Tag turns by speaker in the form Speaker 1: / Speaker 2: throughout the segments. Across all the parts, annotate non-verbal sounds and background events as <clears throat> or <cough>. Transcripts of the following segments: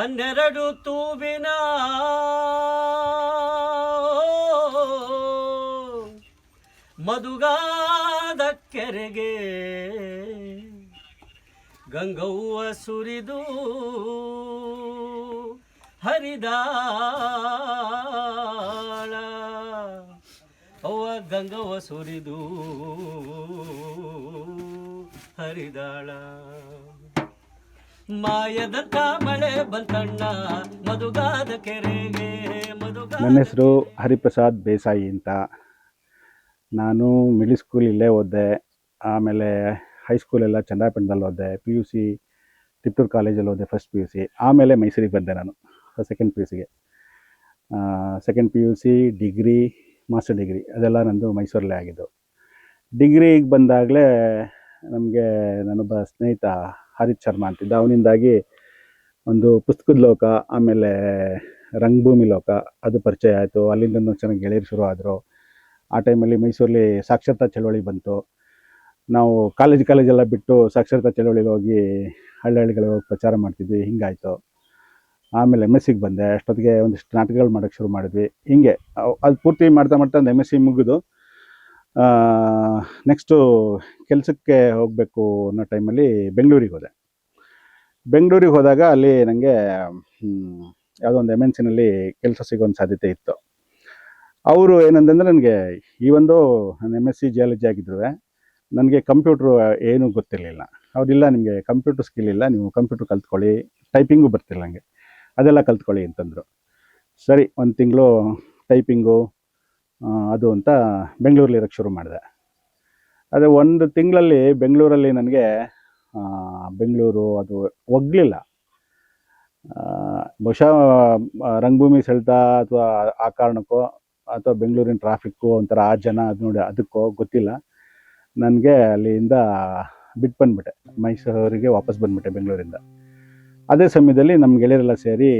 Speaker 1: ಹನ್ನೆರಡು ತೂಬಿನ ಮದುಗಾದ ಕೆರೆಗೆ ಗಂಗವ್ವ ಸುರಿದು ಹರಿದಾಳ ಅವ್ವ ಗಂಗವ್ವ ಸುರಿದು ಹರಿದಾಳ.
Speaker 2: ನನ್ನ ಹೆಸರು ಹರಿಪ್ರಸಾದ್ ಬೇಸಾಯಿ ಅಂತ. ನಾನು ಮಿಡ್ಲ್ ಸ್ಕೂಲ್ ಇಲ್ಲೇ ಓದಿದೆ, ಆಮೇಲೆ ಹೈಸ್ಕೂಲೆಲ್ಲ ಚಂದ್ರಾಪಟ್ಟಣದಲ್ಲಿ ಓದಿದೆ ಪಿ ಯು ಸಿ ತಿಪ್ಪೂರು ಕಾಲೇಜಲ್ಲಿ ಓದಿದೆ ಫಸ್ಟ್ ಪಿ ಯು ಸಿ ಆಮೇಲೆ ಮೈಸೂರಿಗೆ ಬಂದೆ ನಾನು ಸೆಕೆಂಡ್ ಪಿ ಯು ಸಿಗೆ second P U C degree master degree ಅದೆಲ್ಲ ನಂದು ಮೈಸೂರಲ್ಲೇ ಆಗಿದ್ದು. ಡಿಗ್ರಿಗೆ ಬಂದಾಗಲೇ ನಮಗೆ ನನ್ನೊಬ್ಬ ಸ್ನೇಹಿತ ಹರಿತ್ ಶರ್ಮಾ ಅಂತಿದ್ದ. ಅವನಿಂದಾಗಿ ಒಂದು ಪುಸ್ತಕದ ಲೋಕ, ಆಮೇಲೆ ರಂಗಭೂಮಿ ಲೋಕ, ಅದು ಪರಿಚಯ ಆಯಿತು. ಅಲ್ಲಿಂದ ಚೆನ್ನಾಗಿ ಗೆಳೆಯರು ಶುರು ಆದರು. ಆ ಟೈಮಲ್ಲಿ ಮೈಸೂರಲ್ಲಿ ಸಾಕ್ಷರತಾ ಚಳವಳಿ ಬಂತು. ನಾವು ಕಾಲೇಜ್ ಕಾಲೇಜೆಲ್ಲ ಬಿಟ್ಟು ಸಾಕ್ಷರತಾ ಚಳವಳಿಗೆ ಹೋಗಿ ಹಳ್ಳಿ ಹಳ್ಳಿಗಳಿಗೆ ಹೋಗಿ ಪ್ರಚಾರ ಮಾಡ್ತಿದ್ವಿ. ಹಿಂಗಾಯಿತು. ಆಮೇಲೆ ಎಂ ಎಸ್ ಸಿಗೆ ಬಂದೆ. ಅಷ್ಟೊತ್ತಿಗೆ ಒಂದಿಷ್ಟು ನಾಟಕಗಳು ಮಾಡೋಕ್ಕೆ ಶುರು ಮಾಡಿದ್ವಿ. ಹಿಂಗೆ ಅದು ಪೂರ್ತಿ ಮಾಡ್ತಾ ಮಾಡ್ತಾ ಒಂದು ಎಂ ಎಸ್ ಸಿ ಮುಗಿದು ನೆಕ್ಸ್ಟು ಕೆಲಸಕ್ಕೆ ಹೋಗಬೇಕು ಅನ್ನೋ ಟೈಮಲ್ಲಿ ಬೆಂಗಳೂರಿಗೆ ಹೋದೆ. ಬೆಂಗಳೂರಿಗೆ ಹೋದಾಗ ಅಲ್ಲಿ ನನಗೆ ಯಾವುದೋ ಒಂದು ಎಂ ಎನ್ ಸಿನಲ್ಲಿ ಕೆಲಸ ಸಿಗೋ ಒಂದು ಸಾಧ್ಯತೆ ಇತ್ತು. ಅವರು ಏನಂತಂದರೆ ನನಗೆ ಈ ಒಂದು ನಾನು ಎಂ ಎಸ್ ಸಿ ಜಿಯಾಲಜಿ ಆಗಿದ್ರು ನನಗೆ ಕಂಪ್ಯೂಟ್ರು ಏನೂ ಗೊತ್ತಿರಲಿಲ್ಲ. ಅವರಿಲ್ಲ ನಿಮಗೆ ಕಂಪ್ಯೂಟರ್ ಸ್ಕಿಲ್ ಇಲ್ಲ, ನೀವು ಕಂಪ್ಯೂಟರ್ ಕಲ್ತ್ಕೊಳ್ಳಿ ಟೈಪಿಂಗು ಬರ್ತಿಲ್ಲ ನನಗೆ ಅದೆಲ್ಲ ಕಲ್ತ್ಕೊಳ್ಳಿ ಅಂತಂದರು. ಸರಿ, ಒಂದು ತಿಂಗಳು ಟೈಪಿಂಗು ಅದು ಅಂತ ಬೆಂಗಳೂರಲ್ಲಿ ಇರೋಕ್ಕೆ ಶುರು ಮಾಡಿದೆ. ಅದೇ ಒಂದು ತಿಂಗಳಲ್ಲಿ ಬೆಂಗಳೂರಲ್ಲಿ ನನಗೆ ಬೆಂಗಳೂರು ಅದು ಒಗ್ಲಿಲ್ಲ. ಬಹುಶಃ ರಂಗಭೂಮಿ ಸೆಳೆತ ಅಥವಾ ಆ ಕಾರಣಕ್ಕೋ ಅಥವಾ ಬೆಂಗಳೂರಿನ ಟ್ರಾಫಿಕ್ಕು ಒಂಥರ ಆ ಜನ ಅದು ನೋಡಿ ಅದಕ್ಕೋ ಗೊತ್ತಿಲ್ಲ. ನನಗೆ ಅಲ್ಲಿಂದ ಬಿಟ್ಟು ಬಂದ್ಬಿಟ್ಟೆ. ಮೈಸೂರಿಗೆ ವಾಪಸ್ ಬಂದ್ಬಿಟ್ಟೆ ಬೆಂಗಳೂರಿಂದ. ಅದೇ ಸಮಯದಲ್ಲಿ ನಮ್ಮ ಗೆಳೆಯರೆಲ್ಲ ಸೇರಿ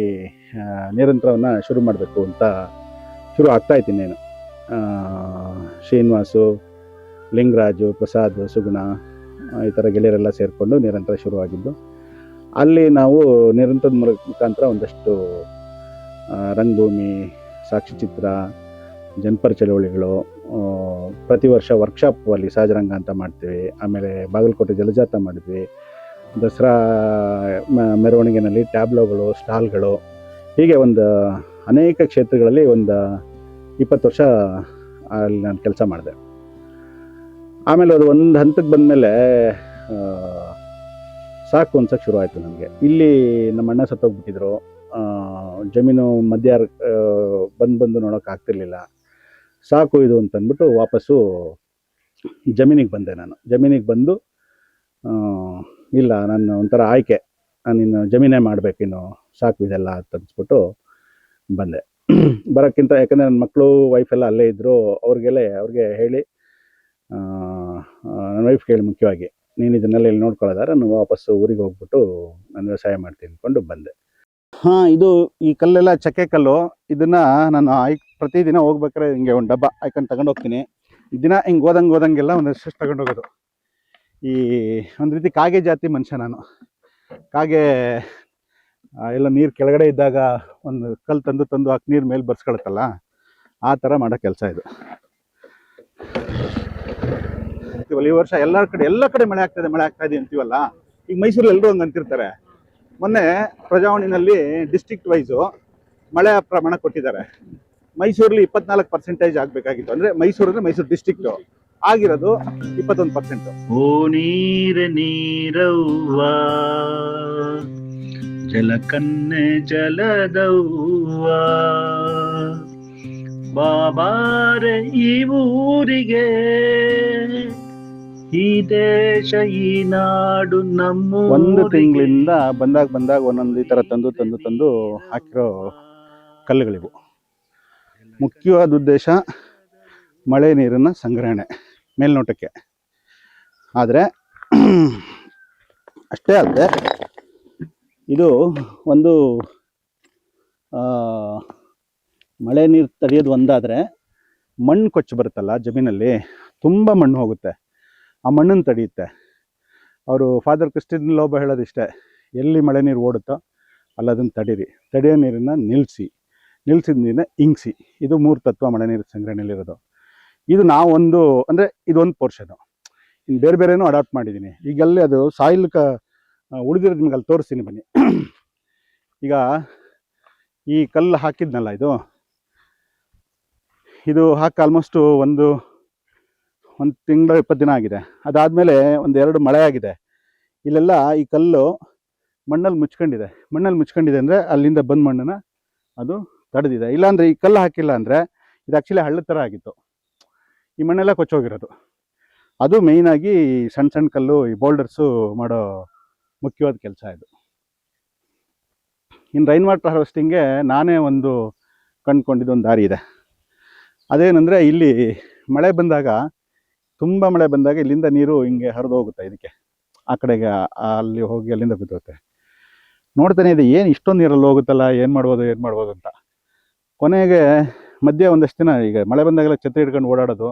Speaker 2: ನಿರಂತರವನ್ನು ಶುರು ಮಾಡಬೇಕು ಅಂತ ಶುರು ಆಗ್ತಾಯಿದ್ದೀನಿ ಆ, ಶ್ರೀನಿವಾಸು, ಲಿಂಗರಾಜು, ಪ್ರಸಾದ್, ಸುಗುಣ ಈ ಥರ ಗೆಳೆಯರೆಲ್ಲ ಸೇರಿಕೊಂಡು ನಿರಂತರ ಶುರುವಾಗಿದ್ದು, ಅಲ್ಲಿ ನಾವು ನಿರಂತರದ ಮೂಲಕ ಮುಖಾಂತರ ಒಂದಷ್ಟು ರಂಗಭೂಮಿ ರಂಗಭೂಮಿ ಸಾಕ್ಷಿಚಿತ್ರ ಜನಪರ ಚಳವಳಿಗಳು ಪ್ರತಿ ವರ್ಷ ವರ್ಕ್ಶಾಪ್ ಅಲ್ಲಿ ಸಹಜರಂಗ ಅಂತ ಮಾಡ್ತೀವಿ, ಆಮೇಲೆ ಬಾಗಲಕೋಟೆ ಜಲಜಾತ ಮಾಡಿದ್ವಿ, ದಸರಾ ಮೆರವಣಿಗೆನಲ್ಲಿ ಟ್ಯಾಬ್ಲೋಗಳು, ಸ್ಟಾಲ್ಗಳು, ಹೀಗೆ ಒಂದು ಅನೇಕ ಕ್ಷೇತ್ರಗಳಲ್ಲಿ ಒಂದು ಇಪ್ಪತ್ತು ವರ್ಷ ಅಲ್ಲಿ ನಾನು ಕೆಲಸ ಮಾಡಿದೆ. ಆಮೇಲೆ ಅದು ಒಂದು ಹಂತಕ್ಕೆ ಬಂದಮೇಲೆ ಸಾಕು ಅನ್ಸಕ್ಕೆ ಶುರು ಆಯಿತು ನನಗೆ ಇಲ್ಲಿ ನಮ್ಮ ಅಣ್ಣ ಸತ್ತೋಗ್ಬಿಟ್ಟಿದ್ರು. ಜಮೀನು ಮಧ್ಯ ಬಂದು ಬಂದು ನೋಡೋಕೆ ಆಗ್ತಿರ್ಲಿಲ್ಲ. ಸಾಕು ಇದು ಅಂತಂದ್ಬಿಟ್ಟು ವಾಪಸ್ಸು ಜಮೀನಿಗೆ ಬಂದೆ ನಾನು. ಜಮೀನಿಗೆ ಬಂದು ಇಲ್ಲ, ನನ್ನ ಒಂಥರ ಆಯ್ಕೆ. ನಾನು ಇನ್ನು ಜಮೀನೇ ಮಾಡಬೇಕಿನ್ನು ಸಾಕು ಇದೆಲ್ಲ ಅಂತ ಅನ್ಸ್ಬಿಟ್ಟು ಬಂದೆ. <clears throat> ಬರೋಕ್ಕಿಂತ ಯಾಕಂದರೆ ನನ್ನ ಮಕ್ಕಳು ವೈಫ್ ಎಲ್ಲ ಅಲ್ಲೇ ಇದ್ದರು ಅವ್ರಿಗೆಲ್ಲ ಅವ್ರಿಗೆ ಹೇಳಿ ನನ್ನ ವೈಫ್ ಕೇಳಿ ಮುಖ್ಯವಾಗಿ, ನೀನು ಇದನ್ನೆಲ್ಲ ಇಲ್ಲಿ ನೋಡ್ಕೊಳ್ಳೋದಾರೆ ನಾನು ವಾಪಸ್ಸು ಊರಿಗೆ ಹೋಗ್ಬಿಟ್ಟು ನಾನು ವ್ಯವಸಾಯ ಮಾಡ್ತೀನಿ ಅಂದ್ಕೊಂಡು ಬಂದೆ. ಹಾಂ, ಇದು ಈ ಕಲ್ಲೆಲ್ಲ ಚಕ್ಕೆ ಕಲ್ಲು, ಇದನ್ನು ನಾನು ಆಯ್ಕೆ ಪ್ರತಿದಿನ ಹೋಗ್ಬೇಕಾದ್ರೆ ಹಿಂಗೆ ಒಂದು ಡಬ್ಬ ಹಾಕೊಂಡು ತಗೊಂಡು ಹೋಗ್ತೀನಿ. ದಿನ ಹಿಂಗೆ ಹೋದಂಗೆ ಹೋದಂಗೆಲ್ಲ ಒಂದಷ್ಟು ತಗೊಂಡು ಹೋಗೋದು. ಈ ಒಂದು ರೀತಿ ಕಾಗೆ ಜಾತಿ ಮನುಷ್ಯ ನಾನು. ಕಾಗೆ ಎಲ್ಲ ನೀರು ಕೆಳಗಡೆ ಇದ್ದಾಗ ಒಂದು ಕಲ್ಲು ತಂದು ತಂದು ಹಾಕಿ ನೀರು ಮೇಲೆ ಬರ್ಸ್ಕೊಳತ್ತಲ್ಲ, ಆ ಥರ ಮಾಡೋ ಕೆಲಸ ಇದು. ಈ ವರ್ಷ ಎಲ್ಲರ ಕಡೆ, ಎಲ್ಲ ಕಡೆ ಮಳೆ ಆಗ್ತದೆ ಮಳೆ ಆಗ್ತಾ ಇದೆ ಅಂತೀವಲ್ಲ, ಈಗ ಮೈಸೂರಲ್ಲಿ ಎಲ್ಲರೂ ಹಂಗೆ ಅಂತಿರ್ತಾರೆ. ಮೊನ್ನೆ ಪ್ರಜಾವಣಿನಲ್ಲಿ ಡಿಸ್ಟ್ರಿಕ್ಟ್ ವೈಸು ಮಳೆ ಪ್ರಮಾಣ ಕೊಟ್ಟಿದ್ದಾರೆ. ಮೈಸೂರಲ್ಲಿ ಇಪ್ಪತ್ನಾಲ್ಕು ಪರ್ಸೆಂಟೇಜ್ ಆಗಬೇಕಾಗಿತ್ತು. ಅಂದರೆ ಮೈಸೂರು ಅಂದರೆ ಮೈಸೂರು ಡಿಸ್ಟ್ರಿಕ್ಟು ಆಗಿರೋದು ಇಪ್ಪತ್ತೊಂದು ಪರ್ಸೆಂಟು
Speaker 3: ಓ ನೀರ ನೀರವ್ವ. ಜಲಕನ್ನೆ ಜಲದವ್ವ. ಬಾಬಾರೆ, ಈ ಊರಿಗೆ ಈ ದೇಶ, ಈ ನಾಡು ನಮ್ಮ
Speaker 2: ಒಂದು ತಿಂಗಳಿಂದ ಬಂದಾಗ ಬಂದಾಗ ಒಂದೊಂದು ಈ ಥರ ತಂದು ತಂದು ತಂದು ಹಾಕಿರೋ ಕಲ್ಲುಗಳಿವು. ಮುಖ್ಯವಾದ ಉದ್ದೇಶ ಮಳೆ ನೀರನ್ನು ಸಂಗ್ರಹಣೆ, ಮೇಲ್ನೋಟಕ್ಕೆ. ಆದರೆ, ಅಷ್ಟೇ ಅಲ್ಲದೆ ಇದು ಒಂದು ಮಳೆ ನೀರು ತಡೆಯೋದು ಒಂದಾದರೆ ಮಣ್ಣು ಕೊಚ್ಚಿ ಬರುತ್ತಲ್ಲ ಜಮೀನಲ್ಲಿ, ತುಂಬ ಮಣ್ಣು ಹೋಗುತ್ತೆ. ಆ ಮಣ್ಣನ್ನು ತಡೆಯುತ್ತೆ. ಅವರು ಫಾದರ್ ಕ್ರಿಸ್ಟಿನ್ ಲೋಬ ಹೇಳೋದಿಷ್ಟೇ, ಎಲ್ಲಿ ಮಳೆ ನೀರು ಓಡುತ್ತೋ ಅಲ್ಲ ಅದನ್ನು ತಡೀರಿ. ತಡೆಯೋ ನೀರನ್ನು ನಿಲ್ಲಿಸಿ ನಿಲ್ಲಿಸಿದ ನೀರನ್ನ ಇಂಗಿಸಿ. ಇದು ಮೂರು ತತ್ವ ಮಳೆ ನೀರು ಸಂಗ್ರಹಣೆಯಲ್ಲಿರೋದು. ಇದು ನಾವೊಂದು, ಅಂದರೆ ಇದೊಂದು ಪೋರ್ಷನು ಇನ್ನು ಬೇರೆ ಬೇರೆನೂ ಅಡಾಪ್ಟ್ ಮಾಡಿದ್ದೀನಿ ಈಗಲ್ಲಿ ಅದು ಸಾಯಿಲ್ ಕ ಉಳಿದಿರೋದು ನಿಮ್ಗೆ ಅಲ್ಲಿ ತೋರಿಸ್ತೀನಿ ಬನ್ನಿ. <clears throat> ಈಗ ಈ ಕಲ್ಲು ಹಾಕಿದ್ನಲ್ಲ ಇದು? ಇದು ಹಾಕಿ ಆಲ್ಮೋಸ್ಟು ಒಂದು ಒಂದು ತಿಂಗಳು ಇಪ್ಪತ್ತು ದಿನ ಆಗಿದೆ. ಅದಾದಮೇಲೆ ಒಂದು ಎರಡು ಮಳೆ ಆಗಿದೆ. ಇಲ್ಲೆಲ್ಲ ಈ ಕಲ್ಲು ಮಣ್ಣಲ್ಲಿ ಮುಚ್ಕೊಂಡಿದೆ. ಮಣ್ಣಲ್ಲಿ ಮುಚ್ಕೊಂಡಿದೆ ಅಂದರೆ ಅಲ್ಲಿಂದ ಬಂದ ಮಣ್ಣನ್ನು ಅದು ತಡೆದಿದೆ. ಇಲ್ಲಾಂದರೆ ಈ ಕಲ್ಲು ಹಾಕಿಲ್ಲ ಅಂದರೆ ಇದು ಆ್ಯಕ್ಚುಲಿ ಹಳ್ಳದ ಥರ ಆಗಿತ್ತು. ಈ ಮಣ್ಣೆಲ್ಲ ಕೊಚ್ಚೋಗಿರೋದು. ಅದು ಮೇಯ್ನಾಗಿ ಸಣ್ಣ ಸಣ್ಣ ಕಲ್ಲು, ಈ ಬೋಲ್ಡರ್ಸು ಮಾಡೋ ಮುಖ್ಯವಾದ ಕೆಲಸ ಇದು. ಇನ್ನು ರೈನ್ ವಾಟರ್ ಹಾರ್ವೆಸ್ಟಿಂಗ್ಗೆ ನಾನೇ ಒಂದು ಕಂಡುಕೊಂಡಿದ್ದು ಒಂದು ದಾರಿ ಇದೆ. ಅದೇನೆಂದರೆ ಇಲ್ಲಿ ಮಳೆ ಬಂದಾಗ, ತುಂಬ ಮಳೆ ಬಂದಾಗ ಇಲ್ಲಿಂದ ನೀರು ಹಿಂಗೆ ಹರಿದು ಹೋಗುತ್ತೆ ಇದಕ್ಕೆ. ಆ ಕಡೆಗೆ ಅಲ್ಲಿ ಹೋಗಿ ಅಲ್ಲಿಂದ ಬಿದ್ದೋಗುತ್ತೆ ನೋಡ್ತಾನೆ ಇದೆ, ಏನು ಇಷ್ಟೊಂದು ನೀರಲ್ಲಿ ಹೋಗುತ್ತಲ್ಲ, ಏನು ಮಾಡ್ಬೋದು ಏನು ಮಾಡ್ಬೋದು ಅಂತ. ಕೊನೆಗೆ ಮಧ್ಯೆ ಒಂದಷ್ಟು ದಿನ ಈಗ ಮಳೆ ಬಂದಾಗೆಲ್ಲ ಛತ್ರಿ ಹಿಡ್ಕೊಂಡು ಓಡಾಡೋದು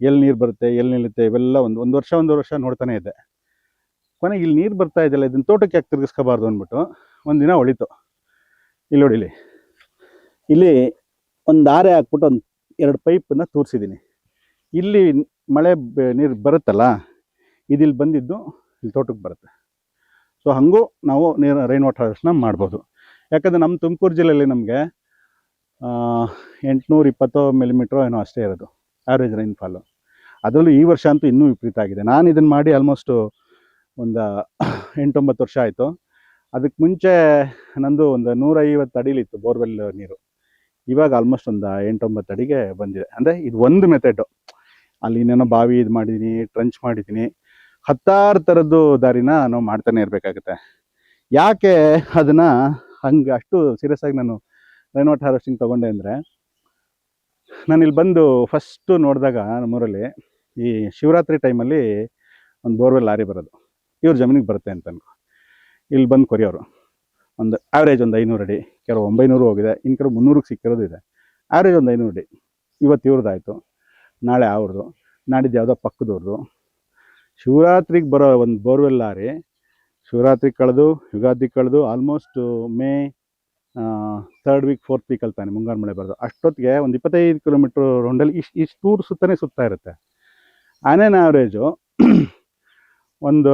Speaker 2: ಎಲ್ಲಿ ನೀರು ಬರುತ್ತೆ ಎಲ್ಲಿ ನಿಲ್ಲುತ್ತೆ, ಇವೆಲ್ಲ ಒಂದು ಒಂದು ವರ್ಷ ಒಂದು ವರ್ಷ ನೋಡ್ತಾನೆ ಇದ್ದೆ. ಕೊನೆಗೆ ಇಲ್ಲಿ ನೀರು ಬರ್ತಾ ಇದೆಯಲ್ಲ, ಇದನ್ನ ತೋಟಕ್ಕೆ ಯಾಕೆ ತಿರುಗಿಸ್ಕೋಬಾರ್ದು ಅಂದ್ಬಿಟ್ಟು ಒಂದು ದಿನ ಹೊಳಿತು. ಇಲ್ಲಿ ನೋಡಿ ಇಲ್ಲಿ. ಇಲ್ಲಿ ಒಂದು ದಾರೆ ಹಾಕ್ಬಿಟ್ಟು ಒಂದು ಎರಡು ಪೈಪನ್ನು ತೂರಿಸಿದ್ದೀನಿ ಇಲ್ಲಿ ಮಳೆ ನೀರು ಬರುತ್ತಲ್ಲ ಇದಿಲ್ಲಿ ಬಂದಿದ್ದು ಇಲ್ಲಿ ತೋಟಕ್ಕೆ ಬರುತ್ತೆ. ಸೊ ಹಾಗೂ ನಾವು ನೀರು ರೈನ್ ವಾಟರ್ ಹಾರ್ವೆಸ್ಟ್ನ ಮಾಡ್ಬೋದು. ಯಾಕಂದರೆ ನಮ್ಮ ತುಮಕೂರು ಜಿಲ್ಲೆಯಲ್ಲಿ ನಮಗೆ ಎಂಟುನೂರು ಇಪ್ಪತ್ತೋ ಮಿಲಿಮೀಟ್ರೋ ಏನೋ ಅಷ್ಟೇ ಇರೋದು ಆ್ಯಾವ್ರೇಜ್ ರೈನ್ಫಾಲು ಅದರಲ್ಲೂ ಈ ವರ್ಷ ಅಂತೂ ಇನ್ನೂ ವಿಪರೀತ ಆಗಿದೆ. ನಾನು ಇದನ್ನು ಮಾಡಿ ಆಲ್ಮೋಸ್ಟು ಒಂದು ಎಂಟೊಂಬತ್ತು ವರ್ಷ ಆಯಿತು. ಅದಕ್ಕೆ ಮುಂಚೆ ನಂದು ಒಂದು ನೂರೈವತ್ತು ಅಡಿಲಿತ್ತು ಬೋರ್ವೆಲ್ ನೀರು. ಇವಾಗ ಆಲ್ಮೋಸ್ಟ್ ಒಂದು ಎಂಟೊಂಬತ್ತು ಅಡಿಗೆ ಬಂದಿದೆ. ಅಂದರೆ ಇದು ಒಂದು ಮೆಥಡು ಅಲ್ಲಿ ಇನ್ನೇನೋ ಬಾವಿ ಇದು ಮಾಡಿದ್ದೀನಿ ಟ್ರಂಚ್ ಮಾಡಿದ್ದೀನಿ ಹತ್ತಾರು ಥರದ್ದು ದಾರಿನ ನಾವು ಮಾಡ್ತಾನೆ ಇರಬೇಕಾಗುತ್ತೆ. ಯಾಕೆ ಅದನ್ನು ಹಂಗೆ ಅಷ್ಟು ಸೀರಿಯಸ್ ಆಗಿ ನಾನು ವಾಟರ್ ಹಾರ್ವೆಸ್ಟಿಂಗ್ ತೊಗೊಂಡೆ ಅಂದರೆ, ನಾನು ಇಲ್ಲಿ ಬಂದು ಫಸ್ಟು ನೋಡಿದಾಗ ನಮ್ಮೂರಲ್ಲಿ ಈ ಶಿವರಾತ್ರಿ ಟೈಮಲ್ಲಿ ಒಂದು ಬೋರ್ವೆಲ್ ಲಾರಿ ಬರೋದು. ಇವ್ರ ಜಮೀನಿಗೆ ಬರುತ್ತೆ ಅಂತ ಅನ್ಕೊ ಇಲ್ಲಿ ಬಂದು ಕೊರಿಯೋರು ಒಂದು ಆವ್ರೇಜ್ ಒಂದು ಐನೂರು ಅಡಿ, ಕೆಲವು ಒಂಬೈನೂರು ಹೋಗಿದೆ ಇನ್ನು ಕೆಲವು ಮುನ್ನೂರಿಗೆ ಸಿಕ್ಕಿರೋದು ಇದೆ. ಆವ್ರೇಜ್ ಒಂದು ಐನೂರು ಅಡಿ. ಇವತ್ತು ಇವ್ರದ್ದಾಯಿತು ನಾಳೆ ಅವ್ರದ್ದು ನಾಡಿದ್ದು ಯಾವುದೋ ಪಕ್ಕದವ್ರದ್ದು ಶಿವರಾತ್ರಿಗೆ ಬರೋ ಒಂದು ಬೋರ್ವೆಲ್ ಲಾರಿ, ಶಿವರಾತ್ರಿ ಕಳೆದು, ಯುಗಾದಿ ಕಳೆದು almost May third week fourth ವೀಕಲ್ಲಿ ತಾನೆ ಮುಂಗಾರು ಮಳೆ ಬರೋದು. ಅಷ್ಟೊತ್ತಿಗೆ ಒಂದು ಇಪ್ಪತ್ತೈದು ಕಿಲೋಮೀಟ್ರ್ ರೌಂಡಲ್ಲಿ ಇಷ್ಟು ಇಷ್ಟು ಟೂರ್ ಸುತ್ತನೇ ಸುತ್ತಾ ಇರುತ್ತೆ. ಆನೇನ ಆವ್ರೇಜು ಒಂದು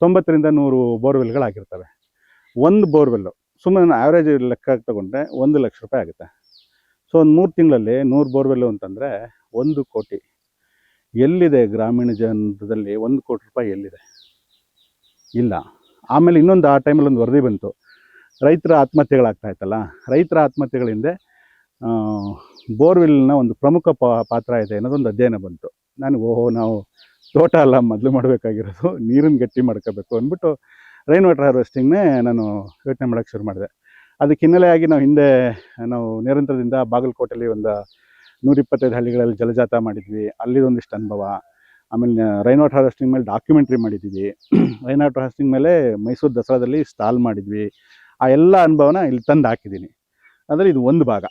Speaker 2: ತೊಂಬತ್ತರಿಂದ ನೂರು ಬೋರ್ವೆಲ್ಗಳಾಗಿರ್ತವೆ. ಒಂದು ಬೋರ್ವೆಲ್ಲು ಸುಮ್ಮನೆ ಆ್ಯಾವ್ರೇಜ್ ಲೆಕ್ಕ ತಗೊಂಡ್ರೆ ಒಂದು ಲಕ್ಷ ರೂಪಾಯಿ ಆಗುತ್ತೆ. ಸೊ ಒಂದು ಮೂರು ತಿಂಗಳಲ್ಲಿ ನೂರು ಬೋರ್ವೆಲ್ಲು ಅಂತಂದರೆ ಒಂದು ಕೋಟಿ. ಎಲ್ಲಿದೆ ಗ್ರಾಮೀಣ ಜನದಲ್ಲಿ ಒಂದು ಕೋಟಿ ರೂಪಾಯಿ ಎಲ್ಲಿದೆ? ಇಲ್ಲ. ಆಮೇಲೆ ಇನ್ನೊಂದು ಆ ಟೈಮಲ್ಲಿ ಒಂದು ವರದಿ ಬಂತು. ರೈತರ ಆತ್ಮಹತ್ಯೆಗಳಾಗ್ತಾ ಇತ್ತಲ್ಲ, ರೈತರ ಆತ್ಮಹತ್ಯೆಗಳಿಂದ ಬೋರ್ವೆಲ್ನ ಒಂದು ಪ್ರಮುಖ ಪಾತ್ರ ಇದೆ ಅನ್ನೋದೊಂದು ಅಧ್ಯಯನ ಬಂತು. ನನಗೆ ಓಹೋ, ನಾವು ತೋಟ ಅಲ್ಲ ಮೊದಲು ಮಾಡಬೇಕಾಗಿರೋದು, ನೀರನ್ನು ಗಟ್ಟಿ ಮಾಡ್ಕೋಬೇಕು ಅಂದ್ಬಿಟ್ಟು ರೈನ್ ವಾಟರ್ ಹಾರ್ವೆಸ್ಟಿಂಗ್ನೇ ನಾನು ಯೋಚನೆ ಮಾಡೋಕ್ಕೆ ಶುರು ಮಾಡಿದೆ. ಅದಕ್ಕೆ ಹಿನ್ನೆಲೆಯಾಗಿ ನಾವು ಹಿಂದೆ, ನಾವು ನಿರಂತರದಿಂದ ಬಾಗಲಕೋಟೆಯಲ್ಲಿ ಒಂದು ನೂರಿಪ್ಪತ್ತೈದು ಹಳ್ಳಿಗಳಲ್ಲಿ ಜಲಜಾತ ಮಾಡಿದ್ವಿ. ಅಲ್ಲಿ ಒಂದಿಷ್ಟು ಅನುಭವ. ಆಮೇಲೆ ರೈನ್ ವಾಟರ್ ಹಾರ್ವೆಸ್ಟಿಂಗ್ ಮೇಲೆ ಡಾಕ್ಯುಮೆಂಟ್ರಿ ಮಾಡಿದ್ವಿ. ರೈನ್ ವಾಟರ್ ಹಾರ್ವೆಸ್ಟಿಂಗ್ ಮೇಲೆ ಮೈಸೂರು ದಸರಾದಲ್ಲಿ ಸ್ಟಾಲ್ ಮಾಡಿದ್ವಿ. ಆ ಎಲ್ಲ ಅನುಭವನ ಇಲ್ಲಿ ತಂದು ಹಾಕಿದ್ದೀನಿ. ಅಂದರೆ ಇದು ಒಂದು ಭಾಗ.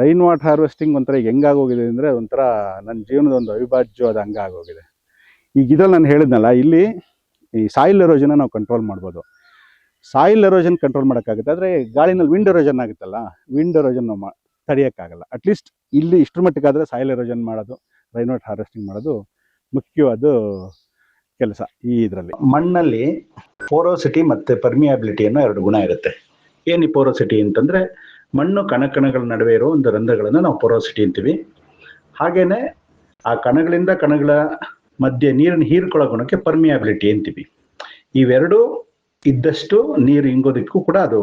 Speaker 2: ರೈನ್ ವಾಟರ್ ಹಾರ್ವೆಸ್ಟಿಂಗ್ ಒಂಥರ ಈಗ ಹೆಂಗಾಗೋಗಿದೆ ಅಂದರೆ ಒಂಥರ ನನ್ನ ಜೀವನದ ಒಂದು ಅವಿಭಾಜ್ಯವಾದ ಅಂಗ ಆಗೋಗಿದೆ. ಈಗ ಇದ್ರಲ್ಲಿ ನಾನು ಹೇಳಿದ್ನಲ್ಲ, ಇಲ್ಲಿ ಈ ಸಾಯಿಲ್ ಎರೋಜನ್ನ ನಾವು ಕಂಟ್ರೋಲ್ ಮಾಡ್ಬೋದು. ಸಾಯಿಲ್ ಎರೋಜನ್ ಕಂಟ್ರೋಲ್ ಮಾಡೋಕ್ಕಾಗುತ್ತೆ, ಆದರೆ ಗಾಳಿನಲ್ಲಿ ವಿಂಡ್ ಎರೋಜನ್ ಆಗುತ್ತಲ್ಲ ವಿಂಡ್ ಎರೋಜನ್ ನಾವು ಮಾ, ತಡೆಯೋಕ್ಕಾಗಲ್ಲ. ಅಟ್ಲೀಸ್ಟ್ ಇಲ್ಲಿ ಇಷ್ಟರ ಮಟ್ಟಿಗಾದರೆ ಸಾಯಿಲ್ ಎರೋಜನ್ ಮಾಡೋದು ರೈನ್ ವಾಟರ್ ಹಾರ್ವೆಸ್ಟಿಂಗ್ ಮಾಡೋದು ಮುಖ್ಯವಾದ ಕೆಲಸ ಈ ಇದರಲ್ಲಿ.
Speaker 3: ಮಣ್ಣಲ್ಲಿ ಪೋರೋಸಿಟಿ ಮತ್ತು ಪರ್ಮಿಯಾಬಿಲಿಟಿ ಅನ್ನೋ ಎರಡು ಗುಣ ಇರುತ್ತೆ. ಏನು ಈ ಪೋರೋಸಿಟಿ ಅಂತಂದ್ರೆ ಮಣ್ಣು ಕಣಕಣಗಳ ನಡುವೆ ಇರೋ ಒಂದು ರಂಧ್ರಗಳನ್ನು ನಾವು ಪೊರೋಸಿಟಿ ಅಂತೀವಿ. ಹಾಗೇನೆ ಆ ಕಣಗಳಿಂದ ಕಣಗಳ ಮಧ್ಯೆ ನೀರನ್ನು ಹೀರ್ಕೊಳ್ಳೋ ಗುಣಕ್ಕೆ ಪರ್ಮಿಯಾಬಿಲಿಟಿ ಅಂತೀವಿ. ಇವೆರಡು ಇದ್ದಷ್ಟು ನೀರು ಇಂಗೋದಕ್ಕೂ ಕೂಡ ಅದು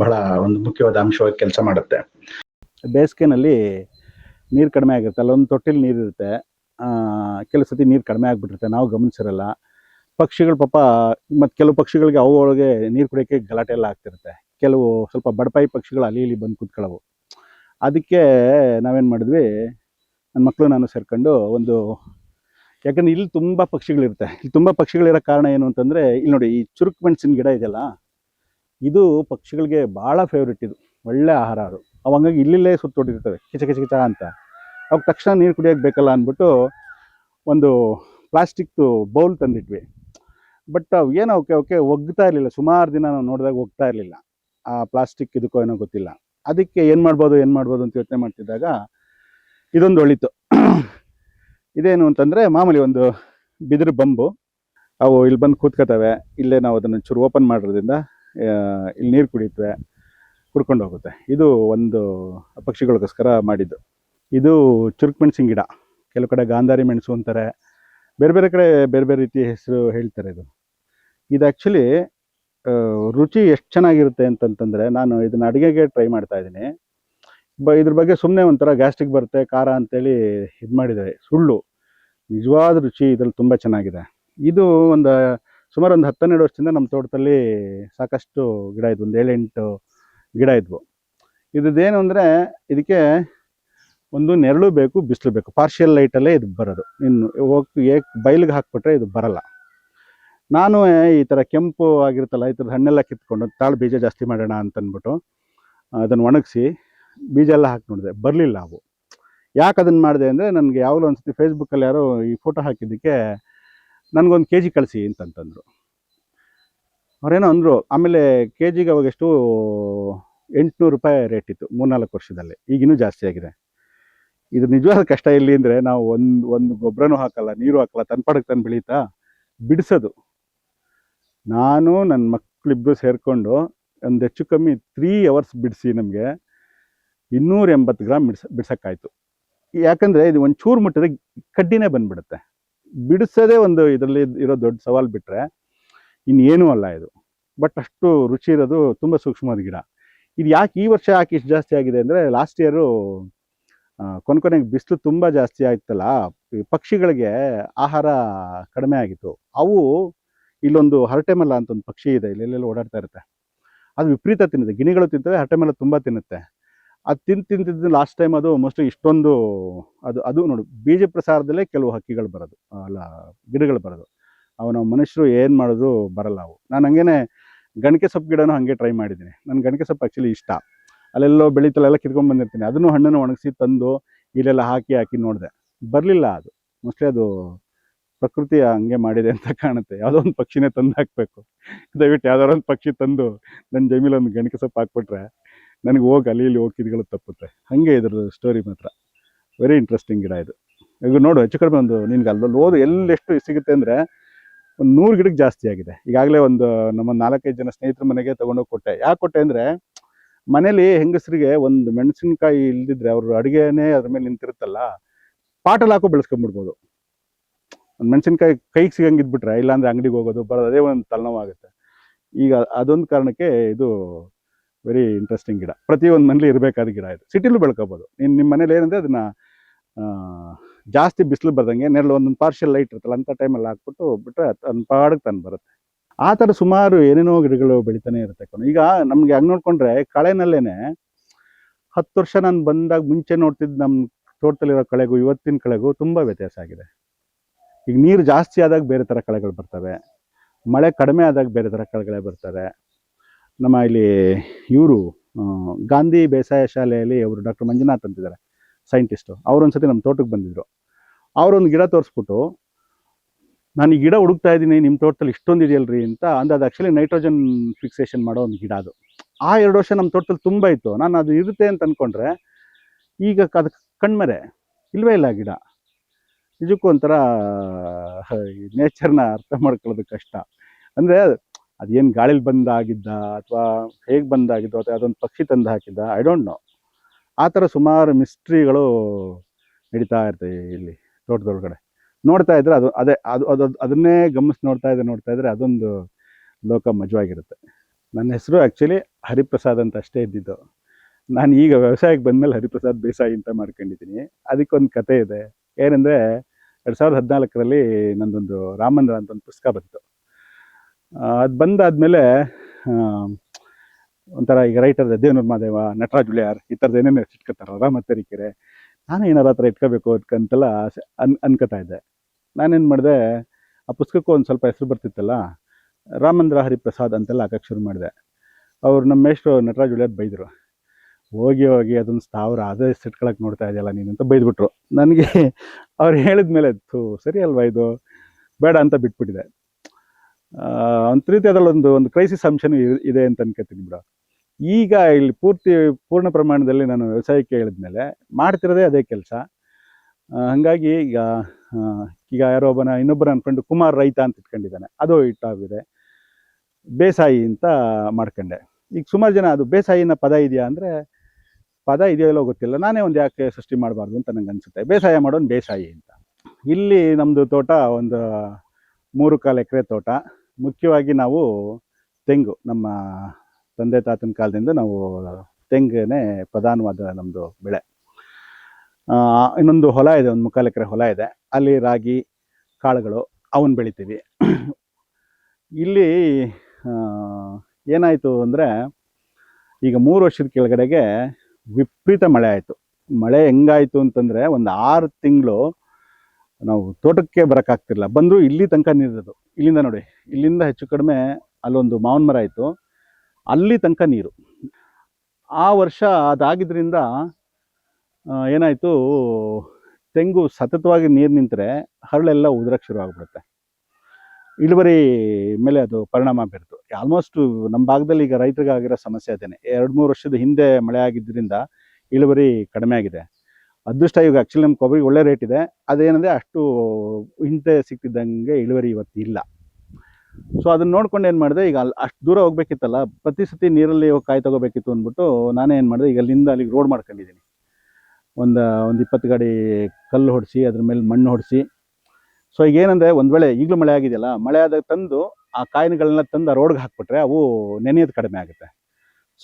Speaker 3: ಬಹಳ ಒಂದು ಮುಖ್ಯವಾದ ಅಂಶವಾಗಿ ಕೆಲಸ ಮಾಡುತ್ತೆ.
Speaker 2: ಬೇಸಿಗೆನಲ್ಲಿ ನೀರು ಕಡಿಮೆ ಆಗಿರುತ್ತೆ. ಅಲ್ಲೊಂದು ತೊಟ್ಟಿಲಿ ನೀರು ಇರುತ್ತೆ ಕೆಲವು ಸತಿ ನೀರು ಕಡಿಮೆ ಆಗಿಬಿಟ್ಟಿರುತ್ತೆ. ನಾವು ಗಮನಿಸಿರಲ್ಲ. ಪಕ್ಷಿಗಳು ಪಾಪ, ಮತ್ತು ಕೆಲವು ಪಕ್ಷಿಗಳಿಗೆ ಅವು ಒಳಗೆ ನೀರು ಕುಡಿಯೋಕ್ಕೆ ಗಲಾಟೆ ಎಲ್ಲ ಆಗ್ತಿರುತ್ತೆ. ಕೆಲವು ಸ್ವಲ್ಪ ಬಡಪಾಯಿ ಪಕ್ಷಿಗಳು ಅಲ್ಲಿ ಇಲ್ಲಿ ಬಂದು ಕೂತ್ಕೊಳ್ಳವು. ಅದಕ್ಕೆ ನಾವೇನು ಮಾಡಿದ್ವಿ ನನ್ನ ಮಕ್ಕಳು ನಾನು ಸೇರ್ಕೊಂಡು ಒಂದು, ಯಾಕಂದ್ರೆ ಇಲ್ಲಿ ತುಂಬ ಪಕ್ಷಿಗಳಿರುತ್ತೆ. ಇಲ್ಲಿ ತುಂಬ ಪಕ್ಷಿಗಳಿರೋ ಕಾರಣ ಏನು ಅಂತಂದರೆ, ಇಲ್ಲಿ ನೋಡಿ ಈ ಚುರುಕು ಮೆಣಸಿನ ಗಿಡ ಇದೆಯಲ್ಲ, ಇದು ಪಕ್ಷಿಗಳಿಗೆ ಭಾಳ ಫೇವ್ರೆಟ್ ಇದು. ಒಳ್ಳೆ ಆಹಾರ ಅದು. ಅವು ಹಂಗಾಗಿ ಇಲ್ಲಿಲ್ಲೇ ಸುತ್ತೊಟ್ಟಿರ್ತವೆ ಕಿಚ ಕಿಚ ಕಿಚ ಅಂತ. ಅವಾಗ ತಕ್ಷಣ ನೀರು ಕುಡಿಯೋಕ್ಕೆ ಬೇಕಲ್ಲ ಅಂದ್ಬಿಟ್ಟು ಒಂದು ಪ್ಲಾಸ್ಟಿಕ್ದು ಬೌಲ್ ತಂದಿಟ್ವಿ ಬಟ್ ಏನೋ ಓಕೆ ಓಕೆ ಒಗ್ತಾ ಇರಲಿಲ್ಲ. ಸುಮಾರು ದಿನ ನಾವು ನೋಡಿದಾಗ ಹೋಗ್ತಾ ಇರಲಿಲ್ಲ. ಆ ಪ್ಲಾಸ್ಟಿಕ್ ಇದಕ್ಕೋ ಏನೋ ಗೊತ್ತಿಲ್ಲ. ಅದಕ್ಕೆ ಏನು ಮಾಡ್ಬೋದು ಏನು ಮಾಡ್ಬೋದು ಅಂತ ಯೋಚನೆ ಮಾಡ್ತಿದ್ದಾಗ ಇದೊಂದು ಒಳಿತು. ಇದೇನು ಅಂತಂದರೆ ಮಾಮೂಲಿ ಒಂದು ಬಿದಿರು ಬಂಬು. ಅವು ಇಲ್ಲಿ ಬಂದು ಕೂತ್ಕೋತವೆ ಇಲ್ಲೇ ನಾವು ಅದನ್ನು ಚೂರು ಓಪನ್ ಮಾಡಿರೋದ್ರಿಂದ ಇಲ್ಲಿ ನೀರು ಕುಡಿತವೆ ಕುಡ್ಕೊಂಡು ಹೋಗುತ್ತೆ. ಇದು ಒಂದು ಪಕ್ಷಿಗಳಿಗೋಸ್ಕರ ಮಾಡಿದ್ದು. ಇದು ಚುರುಕ್ ಮೆಣಸಿನ ಗಿಡ. ಕೆಲವು ಕಡೆ ಗಾಂಧಾರಿ ಮೆಣಸು ಅಂತಾರೆ. ಬೇರೆ ಬೇರೆ ಕಡೆ ಬೇರೆ ಬೇರೆ ರೀತಿ ಹೆಸರು ಹೇಳ್ತಾರೆ ಇದು. ಇದು ಆ್ಯಕ್ಚುಲಿ ರುಚಿ ಎಷ್ಟು ಚೆನ್ನಾಗಿರುತ್ತೆ ಅಂತಂತಂದರೆ ನಾನು ಇದನ್ನ ಅಡುಗೆಗೆ ಟ್ರೈ ಮಾಡ್ತಾ ಇದ್ದೀನಿ. ಬ, ಇದ್ರ ಬಗ್ಗೆ ಸುಮ್ಮನೆ ಒಂಥರ ಗ್ಯಾಸ್ಟ್ರಿಕ್ ಬರುತ್ತೆ, ಖಾರ ಅಂತೇಳಿ ಇದು ಮಾಡಿದ್ದಾರೆ. ಸುಳ್ಳು. ನಿಜವಾದ ರುಚಿ ಇದ್ರಲ್ಲಿ ತುಂಬ ಚೆನ್ನಾಗಿದೆ. ಇದು ಒಂದು ಸುಮಾರು ಒಂದು ಹತ್ತೆರಡು ವರ್ಷದಿಂದ ನಮ್ಮ ತೋಟದಲ್ಲಿ ಸಾಕಷ್ಟು ಗಿಡ ಇದ್ವು. ಒಂದು ಏಳೆಂಟು ಗಿಡ ಇದ್ವು. ಇದೇನು ಅಂದರೆ, ಇದಕ್ಕೆ ಒಂದು ನೆರಳು ಬೇಕು, ಬಿಸಿಲು ಬೇಕು. ಪಾರ್ಷಿಯಲ್ ಲೈಟಲ್ಲೇ ಇದು ಬರೋದು. ಇನ್ನು ಹೋಗಿ, ಏಕ್ ಬಯಲಿಗೆ ಹಾಕ್ಬಿಟ್ರೆ ಇದು ಬರಲ್ಲ. ನಾನು ಈ ಥರ ಕೆಂಪು ಆಗಿರುತ್ತಲ್ಲ, ಈ ಥರದ ಹಣ್ಣೆಲ್ಲ ಕಿತ್ಕೊಂಡು ತಾಳು ಬೀಜ ಜಾಸ್ತಿ ಮಾಡೋಣ ಅಂತಂದ್ಬಿಟ್ಟು, ಅದನ್ನು ಒಣಗಿಸಿ, ಬೀಜ ಎಲ್ಲ ಹಾಕಿ ನೋಡಿದೆ. ಬರಲಿಲ್ಲ ಅವು. ಯಾಕೆ ಅದನ್ನು ಮಾಡಿದೆ ಅಂದರೆ, ನನಗೆ ಯಾವಾಗಲೂ ಒಂದ್ಸತಿ ಫೇಸ್ಬುಕ್ಕಲ್ಲಿ ಯಾರೋ ಈ ಫೋಟೋ ಹಾಕಿದ್ದಕ್ಕೆ ನನಗೊಂದು ಕೆ ಜಿ ಕಳಿಸಿ ಅಂತಂತಂದರು. ಅವರೇನೋ ಅಂದರು, ಆಮೇಲೆ ಕೆ ಜಿಗೆ ಅವಾಗ ಎಷ್ಟು ಎಂಟುನೂರು ರೂಪಾಯಿ ರೇಟ್ ಇತ್ತು, ಮೂರ್ನಾಲ್ಕು ವರ್ಷದಲ್ಲಿ. ಈಗಿನ್ನೂ ಜಾಸ್ತಿ ಆಗಿದೆ. ಇದು ನಿಜವಾದ ಕಷ್ಟ ಎಲ್ಲಿ ಅಂದರೆ, ನಾವು ಒಂದು ಒಂದು ಗೊಬ್ಬರನೂ ಹಾಕಲ್ಲ, ನೀರು ಹಾಕಲ್ಲ ತನ್ಪಾಡಕ್ಕೆ ತಂದು ಬೆಳೀತಾ, ಬಿಡಿಸೋದು. ನಾನು ನನ್ನ ಮಕ್ಕಳಿಬ್ಬರು ಸೇರಿಕೊಂಡು ಒಂದು ಹೆಚ್ಚು ಕಮ್ಮಿ ತ್ರೀ ಅವರ್ಸ್ ಬಿಡಿಸಿ ನಮಗೆ ಇನ್ನೂರ ಎಂಬತ್ತು ಗ್ರಾಮ್ ಬಿಡ್ಸ, ಬಿಡ್ಸೋಕ್ಕಾಯ್ತು. ಯಾಕಂದರೆ ಇದು ಒಂದು ಚೂರು ಮುಟ್ಟಿದ್ರೆ ಕಡ್ಡಿನೇ ಬಂದುಬಿಡುತ್ತೆ. ಬಿಡಿಸೋದೇ ಒಂದು ಇದರಲ್ಲಿ ಇರೋ ದೊಡ್ಡ ಸವಾಲು ಬಿಟ್ಟರೆ ಇನ್ನೇನೂ ಅಲ್ಲ ಇದು. ಬಟ್ ಅಷ್ಟು ರುಚಿ ಇರೋದು ತುಂಬ ಸೂಕ್ಷ್ಮವಾದ ಗಿಡ. ಇದು ಯಾಕೆ ಈ ವರ್ಷ ಯಾಕೆ ಇಷ್ಟು ಜಾಸ್ತಿ ಆಗಿದೆ ಅಂದರೆ ಲಾಸ್ಟ್ ಇಯರು ಕೊನೆ ಕೊನೆಗೆ ಬಿಸಿಲು ತುಂಬ ಜಾಸ್ತಿ ಆಯ್ತಲ್ಲ ಪಕ್ಷಿಗಳಿಗೆ ಆಹಾರ ಕಡಿಮೆ ಆಗಿತ್ತು. ಅವು ಇಲ್ಲೊಂದು ಹರಟೆಮಲ್ಲ ಅಂತ ಒಂದು ಪಕ್ಷಿ ಇದೆ ಇಲ್ಲೆಲ್ಲ ಓಡಾಡ್ತಾ ಇರುತ್ತೆ. ಅದು ವಿಪರೀತ ತಿನ್ನುತ್ತೆ. ಗಿಣಿಗಳು ತಿಂತವೆ, ಹರಟೆಮಲ್ಲ ತುಂಬ ತಿನ್ನುತ್ತೆ. ಅದು ತಿಂದು ತಿಂತಿದ್ದು ಲಾಸ್ಟ್ ಟೈಮ್ ಅದು ಮೋಸ್ಟ್ಲಿ ಇಷ್ಟೊಂದು ಅದು ಅದು ನೋಡು, ಬೀಜ ಪ್ರಸಾರದಲ್ಲೇ ಕೆಲವು ಹಕ್ಕಿಗಳು ಬರೋದು ಅಲ್ಲ, ಗಿಡಗಳು ಬರೋದು. ಅವನ ಮನುಷ್ಯರು ಏನು ಮಾಡೋದು ಬರಲ್ಲ ಅವು. ನಾನು ಹಂಗೇನೆ ಗಣಿಕೆ ಸೊಪ್ಪು ಗಿಡನೂ ಹಾಗೆ ಟ್ರೈ ಮಾಡಿದ್ದೀನಿ. ನನ್ನ ಗಣಿಕೆ ಸೊಪ್ಪು ಆ್ಯಕ್ಚುಲಿ ಇಷ್ಟ. ಅಲ್ಲೆಲ್ಲೋ ಬೆಳೀತಲೆಲ್ಲ ಕಿತ್ಕೊಂಡ್ ಬಂದಿರ್ತೀನಿ. ಅದನ್ನು ಹಣ್ಣನ್ನು ಒಣಗಿಸಿ ತಂದು ಇಲ್ಲೆಲ್ಲ ಹಾಕಿ ಹಾಕಿ ನೋಡಿದೆ. ಬರಲಿಲ್ಲ ಅದು. ಮೋಸ್ಟ್ಲಿ ಅದು ಪ್ರಕೃತಿ ಹಂಗೆ ಮಾಡಿದೆ ಅಂತ ಕಾಣುತ್ತೆ. ಯಾವುದೋ ಒಂದು ಪಕ್ಷಿನೇ ತಂದು ಹಾಕಬೇಕು ದಯವಿಟ್ಟು ಯಾವ್ದಾರ ಒಂದು ಪಕ್ಷಿ ತಂದು ನನ್ನ ಜಮೀಲಿ ಒಂದು ಗಣಿಕೆ ಸೊಪ್ಪು ಹಾಕ್ಬಿಟ್ರೆ, ನನಗೆ ಹೋಗಿ ಅಲ್ಲಿ ಇಲ್ಲಿ ಹೋಗಿದ್ಗಳು ತಪ್ಪುತ್ತೆ ಹಾಗೆ ಇದ್ರ ಸ್ಟೋರಿ ಮಾತ್ರ. ವೆರಿ ಇಂಟ್ರೆಸ್ಟಿಂಗ್ ಗಿಡ ಇದು. ಈಗ ನೋಡು, ಹೆಚ್ಚು ಕಡಿಮೆ ಒಂದು ನಿನ್ಗೆ ಅಲ್ಲಿ ಓದು ಎಲ್ಲೆಷ್ಟು ಸಿಗುತ್ತೆ ಅಂದರೆ ಒಂದು ನೂರು ಗಿಡಕ್ಕೆ ಜಾಸ್ತಿ ಆಗಿದೆ. ಈಗಾಗಲೇ ಒಂದು ನಮ್ಮ ನಾಲ್ಕೈದು ಜನ ಸ್ನೇಹಿತರ ಮನೆಗೆ ತೊಗೊಂಡೋಗಿ ಕೊಟ್ಟೆ. ಯಾಕೆ ಕೊಟ್ಟೆ ಅಂದರೆ, ಮನೇಲಿ ಹೆಂಗಸರಿಗೆ ಒಂದು ಮೆಣಸಿನ್ಕಾಯಿ ಇಲ್ದಿದ್ರೆ ಅವರು ಅಡುಗೆನೇ ಅದ್ರ ಮೇಲೆ ನಿಂತಿರುತ್ತಲ್ಲ, ಪಾಟಲ್ ಹಾಕೋ ಬೆಳೆಸ್ಕೊಂಡ್ಬಿಡ್ಬೋದು ಒಂದು ಮೆಣಸಿನ್ಕಾಯಿ ಕೈಗೆ ಇದ್ಬಿಟ್ರೆ ಇಲ್ಲಾಂದ್ರೆ ಅಂಗಡಿಗೆ ಹೋಗೋದು, ಬರೋದು, ಅದೇ ಒಂದು ತಲೆನೋವಾಗುತ್ತೆ ಈಗ ಅದೊಂದು ಕಾರಣಕ್ಕೆ ಇದು ವೆರಿ ಇಂಟ್ರೆಸ್ಟಿಂಗ್ ಗಿಡ. ಪ್ರತಿಯೊಂದು ಮನೇಲಿ ಇರಬೇಕಾದ ಗಿಡ ಇದು. ಸಿಟಿಲೂ ಬೆಳ್ಕೋಬೋದು. ನೀನು ನಿಮ್ಮ ಮನೇಲಿ ಏನಂದರೆ ಅದನ್ನ ಜಾಸ್ತಿ ಬಿಸಿಲು ಬರ್ದಂಗೆ ನೆರಳು ಒಂದೊಂದು ಪಾರ್ಷಿಯಲ್ ಲೈಟ್ ಇರುತ್ತಲ್ಲ ಅಂಥ ಟೈಮಲ್ಲಿ ಹಾಕ್ಬಿಟ್ಟು ಬಿಟ್ಟರೆ ತನ್ನ ಪಾಡಕ್ಕೆ ತಂದು ಬರುತ್ತೆ. ಆ ಥರ ಸುಮಾರು ಏನೇನೋ ಗಿಡಗಳು ಬೆಳಿತಾನೆ ಇರುತ್ತೆ ಕಣೋ. ಈಗ ನಮಗೆ ಹಂಗೆ ನೋಡ್ಕೊಂಡ್ರೆ ಕಳೆನಲ್ಲೇ ಹತ್ತು ವರ್ಷ ನಾನು ಬಂದಾಗ ಮುಂಚೆ ನೋಡ್ತಿದ್ದು ನಮ್ಮ ತೋಟದಲ್ಲಿರೋ ಕಳೆಗೂ, ಇವತ್ತಿನ ಕಳೆಗೂ ತುಂಬ ವ್ಯತ್ಯಾಸ ಆಗಿದೆ. ಈಗ ನೀರು ಜಾಸ್ತಿ ಆದಾಗ ಬೇರೆ ಥರ ಕಳೆಗಳು ಬರ್ತವೆ. ಮಳೆ ಕಡಿಮೆ ಆದಾಗ ಬೇರೆ ಥರ ಕಳೆಗಳೇ ಬರ್ತವೆ. ನಮ್ಮ ಇಲ್ಲಿ ಇವರು ಗಾಂಧಿ ಬೇಸಾಯ ಶಾಲೆಯಲ್ಲಿ ಅವರು ಡಾಕ್ಟರ್ ಮಂಜುನಾಥ್ ಅಂತಿದ್ದಾರೆ ಸೈಂಟಿಸ್ಟು ಅವ್ರು ಒಂದ್ಸತಿ ನಮ್ಮ ತೋಟಕ್ಕೆ ಬಂದಿದ್ರು. ಅವರೊಂದು ಗಿಡ ತೋರಿಸ್ಬಿಟ್ಟು, ನಾನು ಈ ಗಿಡ ಹುಡುಕ್ತಾ ಇದ್ದೀನಿ ನಿಮ್ಮ ತೋಟದಲ್ಲಿ ಇಷ್ಟೊಂದು ಇದೆಯಲ್ರಿ? ಅಂತ ಅದು ಆ್ಯಕ್ಚುಲಿ ನೈಟ್ರೋಜನ್ ಫಿಕ್ಸೇಷನ್ ಮಾಡೋ ಒಂದು ಗಿಡ ಅದು. ಆ ಎರಡು ವರ್ಷ ನಮ್ಮ ತೋಟದಲ್ಲಿ ತುಂಬ ಇತ್ತು. ನಾನು ಅದು ಇರುತ್ತೆ ಅಂತ ಅಂದ್ಕೊಂಡ್ರೆ ಈಗ ಅದು ಕಣ್ಮರೆ ಇಲ್ಲವೇ ಇಲ್ಲ ಗಿಡ. ನಿಜಕ್ಕೂ ಒಂಥರ ನೇಚರ್ನ ಅರ್ಥ ಮಾಡ್ಕೊಳ್ಳೋದು ಕಷ್ಟ. ಅಂದರೆ ಅದೇನು ಗಾಳಿಲಿ ಬಂದಾಗಿದ್ದ ಅಥವಾ ಹೇಗೆ ಬಂದಾಗಿದ್ದೋ ಅಥವಾ ಅದೊಂದು ಪಕ್ಷಿ ತಂದು ಹಾಕಿದ್ದ ಐ ಡೋಂಟ್ ನೋ ಆ ಥರ ಸುಮಾರು ಮಿಸ್ಟ್ರಿಗಳು ನಡೀತಾ ಇರ್ತವೆ ಇಲ್ಲಿ ತೋಟದೊಳಗಡೆ. ನೋಡ್ತಾ ಇದ್ರೆ ಅದು, ಅದೇ, ಅದು ಅದು, ಅದನ್ನೇ ಗಮನಿಸಿ ನೋಡ್ತಾ ಇದ್ರೆ ನೋಡ್ತಾ ಇದ್ರೆ ಅದೊಂದು ಲೋಕ ಮಜವಾಗಿರುತ್ತೆ. ನನ್ನ ಹೆಸರು ಆ್ಯಕ್ಚುಲಿ ಹರಿಪ್ರಸಾದ್ ಅಂತ ಅಷ್ಟೇ ಇದ್ದಿದ್ದು. ನಾನು ಈಗ ವ್ಯವಸಾಯಕ್ಕೆ ಬಂದಮೇಲೆ ಹರಿಪ್ರಸಾದ್ ಬೇಸಾಯಿ ಅಂತ ಮಾಡ್ಕೊಂಡಿದ್ದೀನಿ. ಅದಕ್ಕೊಂದು ಕತೆ ಇದೆ. ಏನಂದರೆ ಎರಡು ಸಾವಿರದ ಹದಿನಾಲ್ಕರಲ್ಲಿ ನಂದೊಂದು ರಾಮಂದ್ರ ಅಂತ ಒಂದು ಪುಸ್ತಕ ಬಂತು. ಅದು ಬಂದಾದಮೇಲೆ ಒಂಥರ ಈಗ ರೈಟರ್ ದೇವನೂರ್ ಮಾದೇವ ನಟರಾಜ್ ಉಳಿಯಾರ್ ಈ ಥರದ್ದು ಏನೇನು ಇಟ್ಕೋತಾರೆ, ರಾಮ ತರೀಕೆರೆ, ನಾನು ಏನಾರು ಹತ್ರ ಇಟ್ಕೋಬೇಕು ಅದಕ್ಕಂತೆಲ್ಲ ಅನ್, ಅನ್ಕೋತಾ ಇದ್ದೆ. ನಾನೇನು ಮಾಡಿದೆ, ಆ ಪುಸ್ತಕಕ್ಕೂ ಒಂದು ಸ್ವಲ್ಪ ಹೆಸರು ಬರ್ತಿತ್ತಲ್ಲ, ರಾಮಂದ್ರ ಹರಿಪ್ರಸಾದ್ ಅಂತೆಲ್ಲ ಹಾಕಕ್ಕೆ ಶುರು ಮಾಡಿದೆ. ಅವ್ರು ನಮ್ಮ ಮೇಷ್ಟ್ರು ನಟರಾಜ್ ಉಳಿಯಾರ್ ಬೈದರು. ಹೋಗಿ ಹೋಗಿ ಅದೊಂದು ಸ್ಥಾವರ ಅದೇ ಸಿಟ್ಕೊಳಕ್ಕೆ ನೋಡ್ತಾ ಇದೆಯಲ್ಲ ನೀನು ಅಂತ ಬೈದ್ಬಿಟ್ರು. ನನಗೆ <laughs> ಅವ್ರು ಹೇಳಿದ ಮೇಲೆ, ಥೂ, ಸರಿ ಅಲ್ವಾ ಇದು? ಬೇಡ ಅಂತ ಬಿಟ್ಬಿಟ್ಟಿದೆ. ಒಂದು ರೀತಿ ಅದರಲ್ಲೊಂದು, ಒಂದು ಕ್ರೈಸಿಸ್ ಅಂಶನೂ ಇದೆ ಅಂತ ಅನ್ಕೋತೀನಿ ಬಿಡ. ಈಗ ಇಲ್ಲಿ ಪೂರ್ತಿ, ಪೂರ್ಣ ಪ್ರಮಾಣದಲ್ಲಿ ನಾನು ವ್ಯವಸಾಯಕ್ಕೆ ಹೇಳಿದ್ಮೇಲೆ ಮಾಡ್ತಿರೋದೇ ಅದೇ ಕೆಲಸ. ಹಾಗಾಗಿ ಈಗ ಈಗ ಯಾರೋ ಒಬ್ಬನ ಇನ್ನೊಬ್ಬರ ಅನ್ಕೊಂಡು ಕುಮಾರ್ ರೈತ ಅಂತ ಇಟ್ಕೊಂಡಿದ್ದಾನೆ. ಅದು ಇಟ್ಟಾಗಿದೆ ಬೇಸಾಯಿ ಅಂತ ಮಾಡ್ಕೊಂಡೆ. ಈಗ ಸುಮಾರು ಜನ ಅದು ಬೇಸಾಯಿನ ಪದ ಇದೆಯಾ ಅಂದರೆ ಪದ ಇದೆಯೋ ಇಲ್ಲೋ ಗೊತ್ತಿಲ್ಲ. ನಾನೇ ಒಂದು ಯಾಕೆ ಸೃಷ್ಟಿ ಮಾಡಬಾರ್ದು ಅಂತ ನಂಗೆ ಅನಿಸುತ್ತೆ. ಬೇಸಾಯ ಮಾಡೋನು ಬೇಸಾಯಿ ಅಂತ. ಇಲ್ಲಿ ನಮ್ಮದು ತೋಟ ಒಂದು ಮೂರು ಕಾಲು ಎಕರೆ ತೋಟ. ಮುಖ್ಯವಾಗಿ ನಾವು ತೆಂಗು. ನಮ್ಮ ತಂದೆ ತಾತನ ಕಾಲದಿಂದ ನಾವು ತೆಂಗನೇ ಪ್ರಧಾನವಾದ ನಮ್ಮದು ಬೆಳೆ. ಇನ್ನೊಂದು ಹೊಲ ಇದೆ, ಒಂದು ಮುಕ್ಕಾಲು ಎಕರೆ ಹೊಲ ಇದೆ. ಅಲ್ಲಿ ರಾಗಿ, ಕಾಳುಗಳು ಅವನ್ನ ಬೆಳಿತೀವಿ. ಇಲ್ಲಿ ಏನಾಯಿತು ಅಂದರೆ ಈಗ ಮೂರು ವರ್ಷದ ಕೆಳಗಡೆಗೆ ವಿಪರೀತ ಮಳೆ ಆಯಿತು. ಮಳೆ ಹೆಂಗಾಯಿತು ಅಂತಂದರೆ ಒಂದು ಆರು ತಿಂಗಳು ನಾವು ತೋಟಕ್ಕೆ ಬರೋಕ್ಕಾಗ್ತಿರಲಿಲ್ಲ ಬಂದರೂ ಇಲ್ಲಿ ತನಕ ನೀರಿರೋದು. ಇಲ್ಲಿಂದ ನೋಡಿ, ಇಲ್ಲಿಂದ ಹೆಚ್ಚು ಕಡಿಮೆ ಅಲ್ಲೊಂದು ಮಾವಿನ ಮರ ಇತ್ತು. ಅಲ್ಲಿ ತನಕ ನೀರು. ಆ ವರ್ಷ ಅದಾಗಿದ್ದರಿಂದ ಏನಾಯಿತು, ತೆಂಗು ಸತತವಾಗಿ ನೀರು ನಿಂತರೆ ಹರಳೆಲ್ಲ ಉದುರಕ್ಕೆ ಶುರು ಆಗ್ಬಿಡುತ್ತೆ ಇಳುವರಿ ಮೇಲೆ ಅದು ಪರಿಣಾಮ ಬೀರ್ತು. ಆಲ್ಮೋಸ್ಟ್ ನಮ್ಮ ಭಾಗದಲ್ಲಿ ಈಗ ರೈತರಿಗಾಗಿರೋ ಸಮಸ್ಯೆ ಅದೇನೆ. ಎರಡು ಮೂರು ವರ್ಷದ ಹಿಂದೆ ಮಳೆ ಆಗಿದ್ದರಿಂದ ಇಳುವರಿ ಕಡಿಮೆ ಆಗಿದೆ. ಅದೃಷ್ಟ ಇವಾಗ ಆ್ಯಕ್ಚುಲಿ ನಮ್ಮ ಕೊಬ್ಬರಿ ಒಳ್ಳೆ ರೇಟ್ ಇದೆ. ಅದೇನಂದರೆ ಅಷ್ಟು ಹಿಂದೆ ಸಿಕ್ತಿದ್ದಂಗೆ ಇಳುವರಿ ಇವತ್ತು ಇಲ್ಲ. ಸೊ ಅದನ್ನ ನೋಡ್ಕೊಂಡು ಏನು ಮಾಡಿದೆ, ಈಗ ಅಲ್ಲಿ ಅಷ್ಟು ದೂರ ಹೋಗ್ಬೇಕಿತ್ತಲ್ಲ, ಪ್ರತಿ ಸತಿ ನೀರಲ್ಲಿ ಹೋಗಿ ಕಾಯಿ ತಗೋಬೇಕಿತ್ತು ಅಂದ್ಬಿಟ್ಟು ನಾನೇ ಏನು ಮಾಡಿದೆ ಈಗ ಅಲ್ಲಿಂದ ಅಲ್ಲಿಗೆ ರೋಡ್ ಮಾಡ್ಕೊಂಡಿದ್ದೀನಿ. ಒಂದು ಒಂದು ಇಪ್ಪತ್ತು ಗಾಡಿ ಕಲ್ಲು ಹೊಡಿಸಿ, ಅದ್ರ ಮೇಲೆ ಮಣ್ಣು ಹೊಡಿಸಿ ಸೊ ಈಗ ಏನಂದ್ರೆ ಒಂದ್ ವೇಳೆ ಈಗಲೂ ಮಳೆ ಆಗಿದೆಯಲ್ಲ, ಮಳೆ ಆದಾಗ ತಂದು ಆ ಕಾಯಿನ್ಗಳನ್ನ ತಂದು ಆ ರೋಡ್ಗೆ ಹಾಕ್ಬಿಟ್ರೆ ಅವು ನೆನೆಯೋದು ಕಡಿಮೆ ಆಗುತ್ತೆ.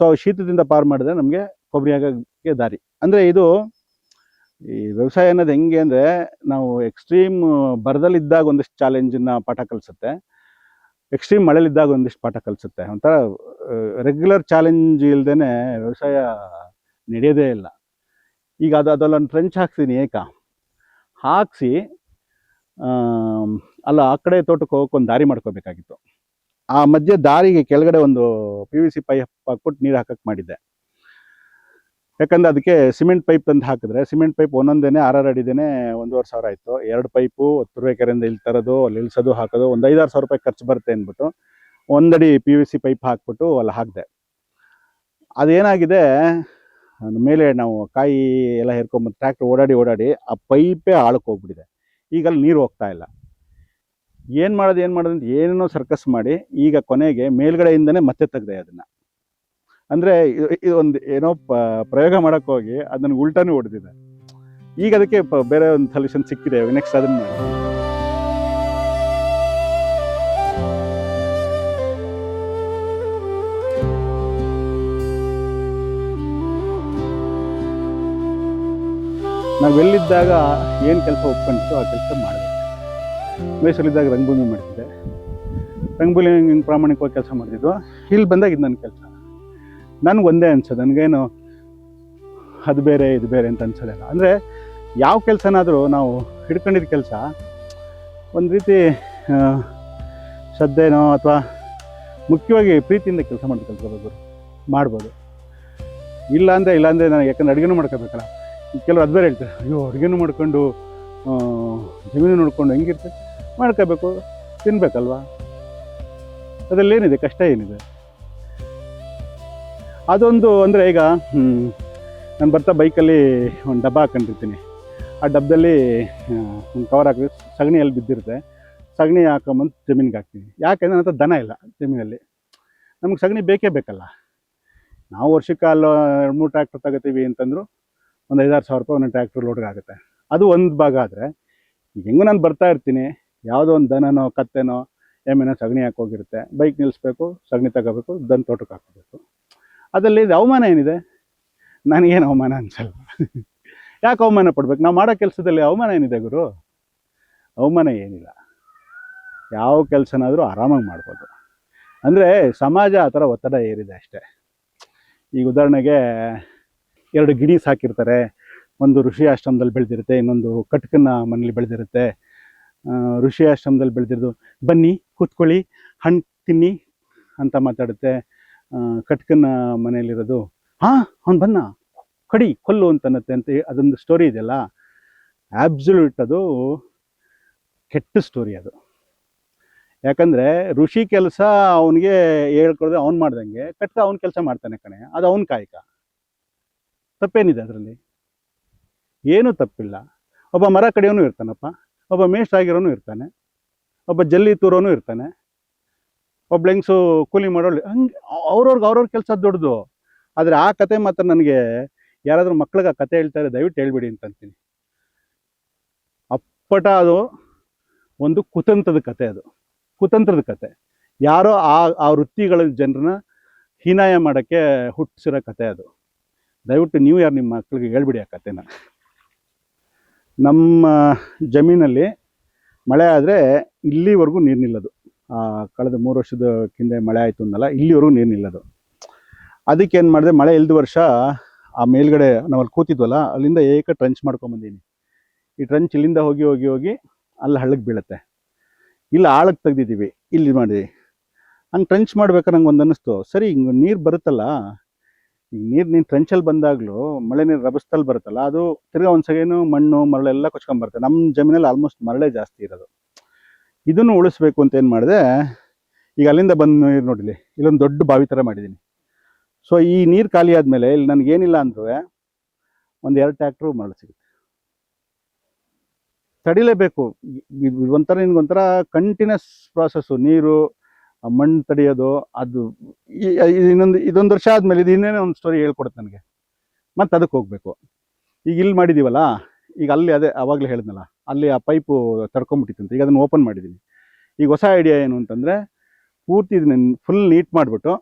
Speaker 2: ಸೊ ಶೀತದಿಂದ ಪಾರು ಮಾಡಿದ್ರೆ ನಮಗೆ ಕೊಬ್ಬರಿ ಆಗೋಕ್ಕೆ ದಾರಿ. ಅಂದರೆ ಇದು ಈ ವ್ಯವಸಾಯ ಅನ್ನೋದು ಹೆಂಗೆ ಅಂದರೆ ನಾವು ಎಕ್ಸ್ಟ್ರೀಮ್ ಬರದಲ್ಲಿದ್ದಾಗ ಒಂದಿಷ್ಟು ಚಾಲೆಂಜನ್ನ ಪಾಠ ಕಲಿಸುತ್ತೆ. ಎಕ್ಸ್ಟ್ರೀಮ್ ಮಳೆಲಿದ್ದಾಗ ಒಂದಿಷ್ಟು ಪಾಠ ಕಲಿಸುತ್ತೆ. ಒಂಥರ ರೆಗ್ಯುಲರ್ ಚಾಲೆಂಜ್ ಇಲ್ಲದೇ ವ್ಯವಸಾಯ ನಡೆಯೋದೇ ಇಲ್ಲ. ಈಗ ಅದು ಅದಲ್ಲೊಂದು ಫ್ರೆಂಚ್ ಹಾಕ್ತೀನಿ ಏಕ. ಹಾಕಿಸಿ ಅಲ್ಲ, ಆ ಕಡೆ ತೋಟಕ್ಕೆ ಹೋಗಕ್ಕೆ ಒಂದು ದಾರಿ ಮಾಡ್ಕೋಬೇಕಾಗಿತ್ತು. ಆ ಮಧ್ಯೆ ದಾರಿಗೆ ಕೆಳಗಡೆ ಒಂದು ಪಿ ವಿ ಸಿ ಪೈಪ್ ಹಾಕ್ಬಿಟ್ಟು ನೀರು ಹಾಕಕ್ಕೆ ಮಾಡಿದ್ದೆ. ಯಾಕಂದ್ರೆ ಅದಕ್ಕೆ ಸಿಮೆಂಟ್ ಪೈಪ್ ತಂದು ಹಾಕಿದ್ರೆ, ಸಿಮೆಂಟ್ ಪೈಪ್ ಒಂದೊಂದೇನೆ ಆರಾರು ಅಡಿದೇನೆ ಒಂದೂವರೆ ಸಾವಿರ ಆಯಿತು. ಎರಡು ಪೈಪು ತುರುವೇಕೆರೆಯಿಂದ ಇಲ್ಲಿ ತರೋದು, ಅಲ್ಲಿ ಇಳಿಸೋದು, ಹಾಕೋದು, ಒಂದು ಐದಾರು ಸಾವಿರ ರೂಪಾಯಿ ಖರ್ಚು ಬರುತ್ತೆ ಅಂದ್ಬಿಟ್ಟು ಒಂದಡಿ ಪಿ ವಿ ಸಿ ಪೈಪ್ ಹಾಕ್ಬಿಟ್ಟು ಅಲ್ಲಿ ಹಾಕಿದೆ. ಅದೇನಾಗಿದೆ, ಅದ್ ಮೇಲೆ ನಾವು ಕಾಯಿ ಎಲ್ಲ ಹೇರ್ಕೊಂಬಂದು ಟ್ರ್ಯಾಕ್ಟರ್ ಓಡಾಡಿ ಓಡಾಡಿ ಆ ಪೈಪೇ ಆಳಕ್ಕೆ ಹೋಗ್ಬಿಟ್ಟಿದೆ. ಈಗ ನೀರು ಹೋಗ್ತಾ ಇಲ್ಲ. ಏನು ಮಾಡೋದು ಏನು ಮಾಡೋದು ಅಂತ ಏನೇನೋ ಸರ್ಕಸ್ ಮಾಡಿ ಈಗ ಕೊನೆಗೆ ಮೇಲ್ಗಡೆಯಿಂದನೇ ಮತ್ತೆ ತೆಗ್ದೆ ಅದನ್ನು. ಅಂದರೆ ಇದು ಒಂದು ಏನೋ ಪ್ರಯೋಗ ಮಾಡೋಕ್ಕೋಗಿ ಅದನ್ನು ಉಲ್ಟಾನೂ ಉಲ್ಟಾನೇ ಹೊಡೆದಿದೆ. ಈಗ ಅದಕ್ಕೆ ಬೇರೆ ಒಂದು ಸೊಲ್ಯೂಷನ್ ಸಿಕ್ಕಿದೆ ನೆಕ್ಸ್ಟ್ ಅದನ್ನು ಮಾಡಿ. ನಾವೆಲ್ಲಿದ್ದಾಗ ಏನು ಕೆಲಸ ಒಪ್ಕೊಂಡಿತ್ತು ಆ ಕೆಲಸ ಮಾಡಿದೆ ಮೈಸೂರಿದ್ದಾಗ ರಂಗಭೂಮಿ ಮಾಡ್ತಿದ್ದೆ. ರಂಗಭೂಮಿ ಹಿಂಗೆ ಪ್ರಾಮಾಣಿಕವಾಗಿ ಕೆಲಸ ಮಾಡ್ತಿದ್ವು, ಇಲ್ಲಿ ಬಂದಾಗ ಇದು ನನ್ನ ಕೆಲಸ. ನನಗೆ ಒಂದೇ ಅನ್ಸೋದು ನನಗೇನು ಅದು ಬೇರೆ, ಇದು ಬೇರೆ ಅಂತ ಅನ್ಸೋದಿಲ್ಲ. ಅಂದರೆ ಯಾವ ಕೆಲಸನಾದರೂ ನಾವು ಹಿಡ್ಕೊಂಡಿದ್ದ ಕೆಲಸ, ಒಂದು ರೀತಿ ಶ್ರದ್ಧೆನೋ ಅಥವಾ ಮುಖ್ಯವಾಗಿ ಪ್ರೀತಿಯಿಂದ ಕೆಲಸ ಮಾಡಿ ಕೆಲಸ ಮಾಡ್ಬೋದು. ಇಲ್ಲ ಅಂದರೆ ಇಲ್ಲ ಅಂದರೆ ನಾನು ಯಾಕಂದ್ರೆ ಅಡುಗೆನೂ ಮಾಡ್ಕೋಬೇಕಲ್ಲ. ಕೆಲವರು ಅದು ಬೇರೆ ಹೇಳ್ತಾರೆ, ಅಯ್ಯೋ ಅಡುಗೆನೂ ಮಾಡ್ಕೊಂಡು ಜಮೀನು ನೋಡ್ಕೊಂಡು ಹೆಂಗಿರ್ತದೆ ಮಾಡ್ಕೋಬೇಕು ಅದರಲ್ಲಿ ಏನಿದೆ ಕಷ್ಟ ಏನಿದೆ? ಅದೊಂದು ಅಂದರೆ ಈಗ ನಾನು ಬರ್ತಾ ಬೈಕಲ್ಲಿ ಒಂದು ಡಬ್ಬ ಹಾಕೊಂಡಿರ್ತೀನಿ. ಆ ಡಬ್ಬದಲ್ಲಿ ಒಂದು ಕವರ್ ಹಾಕಿ ಸಗಣಿಯಲ್ಲಿ ಬಿದ್ದಿರುತ್ತೆ. ಸಗಣಿ ಹಾಕೊಂಬಂದು ಜಮೀನಿಗೆ ಹಾಕ್ತೀನಿ. ಯಾಕೆಂದ್ರೆ ನನ್ನ ಹತ್ರ ದನ ಇಲ್ಲ ಜಮೀನಲ್ಲಿ. ನಮಗೆ ಸಗಣಿ ಬೇಕೇ ಬೇಕಲ್ಲ. ನಾವು ವರ್ಷಕ್ಕೆ ಅಲ್ಲೋ, ಎರಡು ಮೂರು ಟ್ರ್ಯಾಕ್ಟರ್ ತಗೋತೀವಿ ಅಂತಂದ್ರು ಒಂದು ಐದಾರು ಸಾವಿರ ರೂಪಾಯಿ ಒಂದೊಂದು ಟ್ರ್ಯಾಕ್ಟ್ರ್ ಲೋಡ್ಗೆ ಆಗುತ್ತೆ. ಅದು ಒಂದು ಭಾಗ ಆದರೆ, ಹೆಂಗೂ ನಾನು ಬರ್ತಾ ಇರ್ತೀನಿ, ಯಾವುದೋ ಒಂದು ದನನೋ, ಕತ್ತೆನೋ, ಎಮ್ಮೆನೋ ಸಗಣಿ ಹಾಕೋಗಿರುತ್ತೆ ಬೈಕ್ ನಿಲ್ಲಿಸ್ಬೇಕು ಸಗಣಿ ತಗೋಬೇಕು, ದನ ತೋಟಕ್ಕೆ ಹಾಕೋಬೇಕು. ಅದರಲ್ಲಿ ಅವಮಾನ ಏನಿದೆ? ನನಗೇನು ಅವಮಾನ ಅನ್ಸಲ್ಲ. <laughs> ಯಾಕೆ ಅವಮಾನ ಪಡ್ಬೇಕು? ನಾವು ಮಾಡೋ ಕೆಲಸದಲ್ಲಿ ಅವಮಾನ ಏನಿದೆ ಗುರು? ಅವಮಾನ ಏನಿಲ್ಲ. ಯಾವ ಕೆಲಸನಾದರೂ ಆರಾಮಾಗಿ ಮಾಡ್ಬೋದು. ಅಂದರೆ ಸಮಾಜ ಆ ಥರ ಒತ್ತಡ ಏರಿದೆ ಅಷ್ಟೇ. ಈಗ ಉದಾಹರಣೆಗೆ ಎರಡು ಗಿಡಿ ಸಾಕಿರ್ತಾರೆ ಒಂದು ಋಷಿ ಆಶ್ರಮದಲ್ಲಿ ಬೆಳೆದಿರುತ್ತೆ, ಇನ್ನೊಂದು ಕಟ್ಕನ ಮನೇಲಿ ಬೆಳೆದಿರುತ್ತೆ. ಋಷಿ ಆಶ್ರಮದಲ್ಲಿ ಬೆಳೆದಿರೋದು, ಬನ್ನಿ, ಕೂತ್ಕೊಳ್ಳಿ ಹಣ್ಣು ತಿನ್ನಿ ಅಂತ ಮಾತಾಡುತ್ತೆ. ಕಟ್ಕನ್ನ ಮನೆಯಲ್ಲಿರೋದು, ಹಾಂ, ಅವ್ನು ಬನ್ನ, ಕಡಿ, ಕೊಲ್ಲು ಅಂತನ್ನತ್ತೆ ಅಂತ ಅದೊಂದು ಸ್ಟೋರಿ ಇದೆಯಲ್ಲ ಆಬ್ಸಲ್ಯೂಟ್ ಅದು ಕೆಟ್ಟ ಸ್ಟೋರಿ ಅದು. ಯಾಕಂದರೆ ಋಷಿ ಕೆಲಸ ಅವನಿಗೆ ಹೇಳ್ಕೊಡ್ದೆ, ಅವ್ನು ಮಾಡ್ದಂಗೆ, ಕಟ್ಕ ಅವ್ನ ಕೆಲಸ ಮಾಡ್ತಾನೆ ಕಣೆ, ಅದು ಅವ್ನ ಕಾಯಕ. ತಪ್ಪೇನಿದೆ ಅದರಲ್ಲಿ? ಏನೂ ತಪ್ಪಿಲ್ಲ. ಒಬ್ಬ ಮರ ಕಡಿಯೋನು ಇರ್ತಾನಪ್ಪ. ಒಬ್ಬ ಮೇಷ್ಟ್ರ ಆಗಿರೋನು ಇರ್ತಾನೆ. ಒಬ್ಬ ಜಲ್ಲಿ ತೂರೋನು ಇರ್ತಾನೆ. ಒಬ್ಬ ಹೆಂಗ್ಸು ಕೂಲಿ ಮಾಡೋಳು ಹಂಗೆ ಅವ್ರವ್ರಿಗೆ ಅವ್ರವ್ರ ಕೆಲಸ ದೊಡ್ಡದು. ಆದರೆ ಆ ಕತೆ ಮಾತ್ರ ನನಗೆ ಯಾರಾದರೂ ಮಕ್ಳಿಗೆ ಆ ಕತೆ ಹೇಳ್ತಾರೆ ದಯವಿಟ್ಟು ಹೇಳ್ಬಿಡಿ ಅಂತ ಅಂತೀನಿ ಅಪ್ಪಟ ಅದು ಒಂದು ಕುತಂತ್ರದ ಕತೆ ಅದು. ಕುತಂತ್ರದ ಕತೆ. ಯಾರೋ ಆ ಆ ವೃತ್ತಿಗಳ ಜನರನ್ನ ಹೀನಾಯ ಮಾಡೋಕ್ಕೆ ಹುಟ್ಟಿಸಿರೋ ಕತೆ ಅದು. ದಯವಿಟ್ಟು ನೀವು ಯಾರು ನಿಮ್ಮ ಮಕ್ಕಳಿಗೆ ಹೇಳ್ಬಿಡಿ ಆ ನಮ್ಮ ಜಮೀನಲ್ಲಿ ಮಳೆ ಆದರೆ ಇಲ್ಲಿವರೆಗೂ ನೀರು ನಿಲ್ಲೋದು. ಕಳೆದ ಮೂರು ವರ್ಷದ ಹಿಂದೆ ಮಳೆ ಆಯಿತು ಅಂದಲ್ಲ, ಇಲ್ಲಿವರೆಗೂ ನೀರು ನಿಲ್ಲೋದು. ಅದಕ್ಕೆ ಏನು ಮಾಡಿದೆ, ಮಳೆ ಇಲ್ದ ವರ್ಷ ಆ ಮೇಲ್ಗಡೆ ನಾವು ಅಲ್ಲಿ ಕೂತಿದ್ವಲ್ಲ, ಅಲ್ಲಿಂದ ಏಕ ಟ್ರಂಚ್ ಮಾಡ್ಕೊಂಬಂದೀನಿ. ಈ ಟ್ರಂಚ್ ಇಲ್ಲಿಂದ ಹೋಗಿ ಹೋಗಿ ಹೋಗಿ ಅಲ್ಲಿ ಹಳ್ಳಕ್ಕೆ ಬೀಳುತ್ತೆ. ಇಲ್ಲಿ ಆಳಕ್ಕೆ ತೆಗ್ದಿದ್ದೀವಿ ಇಲ್ಲಿ ಮಾಡಿದ್ವಿ. ಹಂಗೆ ಟ್ರಂಚ್ ಮಾಡ್ಬೇಕಾರೆ ನಂಗೆ ಒಂದು ಅನ್ನಿಸ್ತು, ಸರಿ ಹಿಂಗೆ ನೀರು ಬರುತ್ತಲ್ಲ ಈಗ ನೀರು ನೀನು ಟ್ರೆಂಚಲ್ಲಿ ಬಂದಾಗಲೂ ಮಳೆ ನೀರು ರಭಸ್ತಲ್ಲಿ ಬರುತ್ತಲ್ಲ, ಅದು ತಿರ್ಗಾ ಒಂದು ಸಗೇನು ಮಣ್ಣು, ಮರಳೆಲ್ಲ ಕೊಚ್ಕೊಂಬರುತ್ತೆ ನಮ್ಮ ಜಮೀನಲ್ಲಿ ಆಲ್ಮೋಸ್ಟ್ ಮರಳೆ ಜಾಸ್ತಿ ಇರೋದು. ಇದನ್ನು ಉಳಿಸ್ಬೇಕು ಅಂತ ಏನು ಮಾಡಿದೆ, ಈಗ ಅಲ್ಲಿಂದ ಬಂದು ನೀರು ನೋಡಿಲಿ ಇಲ್ಲೊಂದು ದೊಡ್ಡ ಬಾವಿ ಥರ ಮಾಡಿದ್ದೀನಿ ಸೊ ಈ ನೀರು ಖಾಲಿ ಆದಮೇಲೆ ಇಲ್ಲಿ ನನಗೇನಿಲ್ಲ ಅಂದ್ರೂ ಒಂದು ಎರಡು ಟ್ಯಾಕ್ಟ್ರು ಮರಳು ಸಿಗುತ್ತೆ. ತಡಿಲೇಬೇಕು. ಒಂಥರ ನಿನ್ಗೊಂಥರ ಕಂಟಿನ್ಯೂಸ್ ಪ್ರಾಸೆಸ್ಸು ನೀರು ಮಣ್ಣು ತಡೆಯೋದು, ಅದು ಇನ್ನೊಂದು, ಇದೊಂದು ವರ್ಷ ಆದಮೇಲೆ ಇದು ಇನ್ನೇನೋ ಒಂದು ಸ್ಟೋರಿ ಹೇಳ್ಕೊಡುತ್ತೆ ನನಗೆ. ಮತ್ತೆ ಅದಕ್ಕೆ ಹೋಗಬೇಕು. ಈಗ ಇಲ್ಲಿ ಮಾಡಿದ್ದೀವಲ್ಲ ಈಗ ಅಲ್ಲಿ ಅದೇ, ಅವಾಗಲೇ ಹೇಳಿದ್ನಲ್ಲ, ಅಲ್ಲಿ ಆ ಪೈಪು ತಡ್ಕೊಂಬಿಟ್ಟಿತ್ತಂತೆ ಈಗ ಅದನ್ನು ಓಪನ್ ಮಾಡಿದ್ದೀನಿ ಈಗ ಹೊಸ ಐಡಿಯಾ ಏನು ಅಂತಂದರೆ, ಪೂರ್ತಿ ಇದನ್ನ ಫುಲ್ ನೀಟ್ ಮಾಡಿಬಿಟ್ಟು,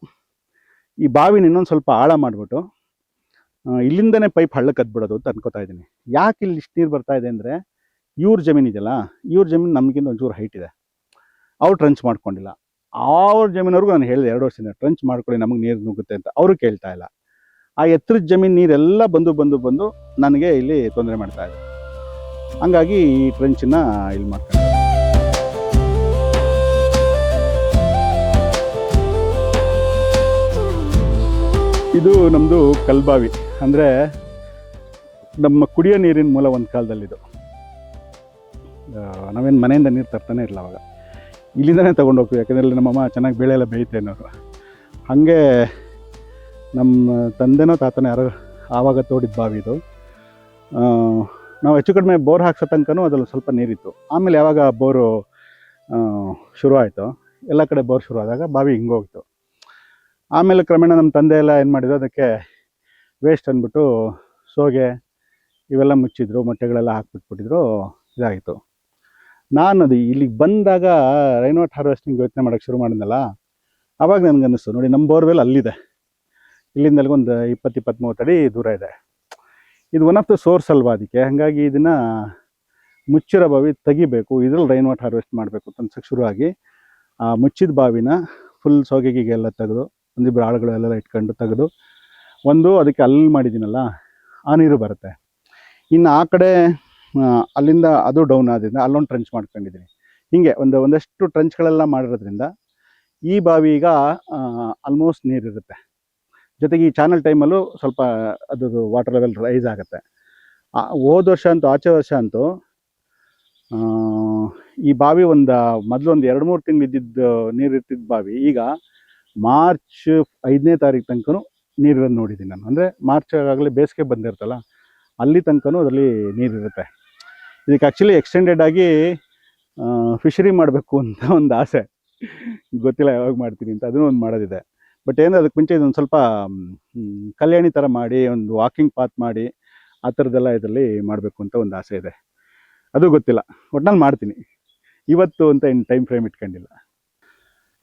Speaker 2: ಈ ಬಾವಿನ ಇನ್ನೊಂದು ಸ್ವಲ್ಪ ಆಳ ಮಾಡಿಬಿಟ್ಟು ಇಲ್ಲಿಂದನೇ ಪೈಪ್ ಹಳ್ಳಕ್ಕೆ ಕದ್ಬಿಡೋದು ಅಂತ ಅನ್ಕೋತಾ ಇದ್ದೀನಿ. ಯಾಕೆ ಇಲ್ಲಿ ಇಷ್ಟು ನೀರು ಬರ್ತಾ ಇದೆ ಅಂದರೆ, ಇವ್ರ ಜಮೀನಿದೆಯಲ್ಲ ಇವ್ರ ಜಮೀನು ನಮಗಿಂತ ಒಂಚೂರು ಹೈಟ್ ಇದೆ. ಅವ್ರು ಟ್ರಂಚ್ ಮಾಡ್ಕೊಂಡಿಲ್ಲ. ಅವ್ರ ಜಮೀನವ್ರಿಗೂ ನಾನು ಹೇಳಿದೆ, ಎರಡು ವರ್ಷದಿಂದ ಟ್ರಂಚ್ ಮಾಡ್ಕೊಳ್ಳಿ ನಮಗೆ ನೀರು ನುಗ್ಗುತ್ತೆ ಅಂತ. ಅವರು ಕೇಳ್ತಾ ಇಲ್ಲ. ಆ ಎತ್ತರದ ಜಮೀನು ನೀರೆಲ್ಲ ಬಂದು ಬಂದು ಬಂದು ನನಗೆ ಇಲ್ಲಿ ತೊಂದರೆ ಮಾಡ್ತಾ ಇದೆ. ಹಂಗಾಗಿ ಈ ಟ್ರಂಚನ್ನ ಇಲ್ಲಿ ಮಾಡ್ತಾರೆ ಇದು ನಮ್ಮದು ಕಲ್ಬಾವಿ. ಅಂದರೆ ನಮ್ಮ ಕುಡಿಯೋ ನೀರಿನ ಮೂಲ ಒಂದು ಕಾಲದಲ್ಲಿದು. ನಾವೇನು ಮನೆಯಿಂದ ನೀರು ತರ್ತಾನೆ ಇರಲ್ಲ ಅವಾಗ. ಇಲ್ಲಿಂದನೇ ತೊಗೊಂಡು ಹೋಗ್ತೀವಿ ಯಾಕಂದರೆ ನಮ್ಮಮ್ಮ ಚೆನ್ನಾಗಿ ಬೆಳೆ ಎಲ್ಲ ಬೇಯುತ್ತೆ ಅನ್ನೋರು ಹಾಗೆ ನಮ್ಮ ತಂದೆನೋ ತಾತನೋ ಯಾರೋ ಆವಾಗ ತೋಡಿದ ಬಾವಿ ಇದು. ನಾವು ಹೆಚ್ಚು ಕಡಿಮೆ ಬೋರ್ ಹಾಕ್ಸೋ ತನಕನೂ ಅದರಲ್ಲಿ ಸ್ವಲ್ಪ ನೀರಿತ್ತು. ಆಮೇಲೆ ಯಾವಾಗ ಬೋರು ಶುರುವಾಯಿತು, ಎಲ್ಲ ಕಡೆ ಬೋರ್ ಶುರು ಆದಾಗ ಬಾವಿ ಹಿಂಗೋಗಿತ್ತು ಆಮೇಲೆ ಕ್ರಮೇಣ ನಮ್ಮ ತಂದೆ ಎಲ್ಲ ಏನು ಮಾಡಿದ್ರು, ಅದಕ್ಕೆ ವೇಸ್ಟ್ ಅಂದ್ಬಿಟ್ಟು ಸೋಗೆ ಇವೆಲ್ಲ ಮುಚ್ಚಿದ್ರು, ಮೊಟ್ಟೆಗಳೆಲ್ಲ ಹಾಕ್ಬಿಟ್ಬಿಟ್ಟಿದ್ರು, ಇದಾಗಿತ್ತು. ನಾನು ಅದು, ಇಲ್ಲಿಗೆ ಬಂದಾಗ ರೈನ್ ವಾಟರ್ ಹಾರ್ವೆಸ್ಟಿಂಗ್ ಯೋಚನೆ ಮಾಡೋಕ್ಕೆ ಶುರು ಮಾಡಿದ್ನಲ್ಲ ಆವಾಗ ನನಗೆ ಅನ್ನಿಸ್ತು ನೋಡಿ ನಮ್ಮ ಬೋರ್ವೆಲ್ ಅಲ್ಲಿದೆ. ಇಲ್ಲಿಂದ ಅಲ್ಲಿಗೊಂದು ಇಪ್ಪತ್ತು ಇಪ್ಪತ್ತ್ಮೂವತ್ತು ಅಡಿ ದೂರ ಇದೆ. ಇದು ಒನ್ ಆಫ್ ದ ಸೋರ್ಸ್ ಅಲ್ವಾ ಅದಕ್ಕೆ? ಹಾಗಾಗಿ ಇದನ್ನು ಮುಚ್ಚಿರೋ ಬಾವಿ ತೆಗಿಬೇಕು. ಇದ್ರಲ್ಲಿ ರೈನ್ ವಾಟರ್ ಹಾರ್ವೆಸ್ಟ್ ಮಾಡಬೇಕು ಅಂತ ಅನ್ಸಕ್ಕೆ ಶುರುವಾಗಿ. ಆ ಮುಚ್ಚಿದ ಬಾವಿನ ಫುಲ್ ಸೋಗೆಗಿಗೆಲ್ಲ ತೆಗೆದು ಒಂದಿಬ್ಬರು ಆಳುಗಳು ಎಲ್ಲ ಇಟ್ಕೊಂಡು ತೆಗೆದು, ಒಂದು ಅದಕ್ಕೆ ಅಲ್ಲಿ ಮಾಡಿದ್ದೀನಲ್ಲ, ಆ ನೀರು ಬರುತ್ತೆ. ಇನ್ನು ಆ ಕಡೆ ಅಲ್ಲಿಂದ ಅದು ಡೌನ್ ಆದ್ರಿಂದ ಅಲ್ಲೊಂದು ಟ್ರಂಚ್ ಮಾಡ್ಕೊಂಡಿದ್ದೀನಿ. ಹೀಗೆ ಒಂದು, ಒಂದಷ್ಟು ಟ್ರಂಚ್ಗಳೆಲ್ಲ ಮಾಡಿರೋದ್ರಿಂದ ಈ ಬಾವಿ ಈಗ ಆಲ್ಮೋಸ್ಟ್ ನೀರಿರುತ್ತೆ ಜೊತೆಗೆ ಈ ಚಾನಲ್ ಟೈಮಲ್ಲೂ ಸ್ವಲ್ಪ ಅದ್ರದ್ದು ವಾಟರ್ ಲೆವೆಲ್ ರೈಸ್ ಆಗುತ್ತೆ. ಹೋದ ವರ್ಷ ಅಂತೂ, ಆಚೆ ವರ್ಷ ಅಂತೂ ಈ ಬಾವಿ ಒಂದು, ಮೊದಲು ಒಂದು ಎರಡು ಮೂರು ತಿಂಗಳು ಇದ್ದಿದ್ದು ನೀರಿರ್ತಿದ್ದ ಬಾವಿ, ಈಗ ಮಾರ್ಚ್ ಐದನೇ ತಾರೀಕು ತನಕ ನೀರಿರೋದು ನೋಡಿದ್ದೀನಿ ನಾನು. ಅಂದರೆ ಮಾರ್ಚ್ ಆಗಲೇ ಬೇಸಿಗೆ ಬಂದಿರ್ತಲ್ಲ, ಅಲ್ಲಿ ತನಕನೂ ಅದರಲ್ಲಿ ನೀರಿರುತ್ತೆ. ಇದಕ್ಕೆ ಆ್ಯಕ್ಚುಲಿ ಎಕ್ಸ್ಟೆಂಡೆಡ್ ಆಗಿ ಫಿಶರಿ ಮಾಡಬೇಕು ಅಂತ ಒಂದು ಆಸೆ. ಗೊತ್ತಿಲ್ಲ ಯಾವಾಗ ಮಾಡ್ತೀನಿ ಅಂತ, ಅದನ್ನೂ ಒಂದು ಮಾಡೋದಿದೆ. ಬಟ್ ಏನು ಅದಕ್ಕೆ ಮುಂಚೆ ಇದೊಂದು ಸ್ವಲ್ಪ ಕಲ್ಯಾಣಿ ಥರ ಮಾಡಿ, ಒಂದು ವಾಕಿಂಗ್ ಪಾತ್ ಮಾಡಿ, ಆ ಥರದ್ದೆಲ್ಲ ಇದರಲ್ಲಿ ಮಾಡಬೇಕು ಅಂತ ಒಂದು ಆಸೆ ಇದೆ. ಅದು ಗೊತ್ತಿಲ್ಲ. ಒಟ್ನಲ್ಲಿ ಮಾಡ್ತೀನಿ. ಇವತ್ತು ಅಂತ ಇನ್ನು ಟೈಮ್ ಫ್ರೇಮ್ ಇಟ್ಕೊಂಡಿಲ್ಲ.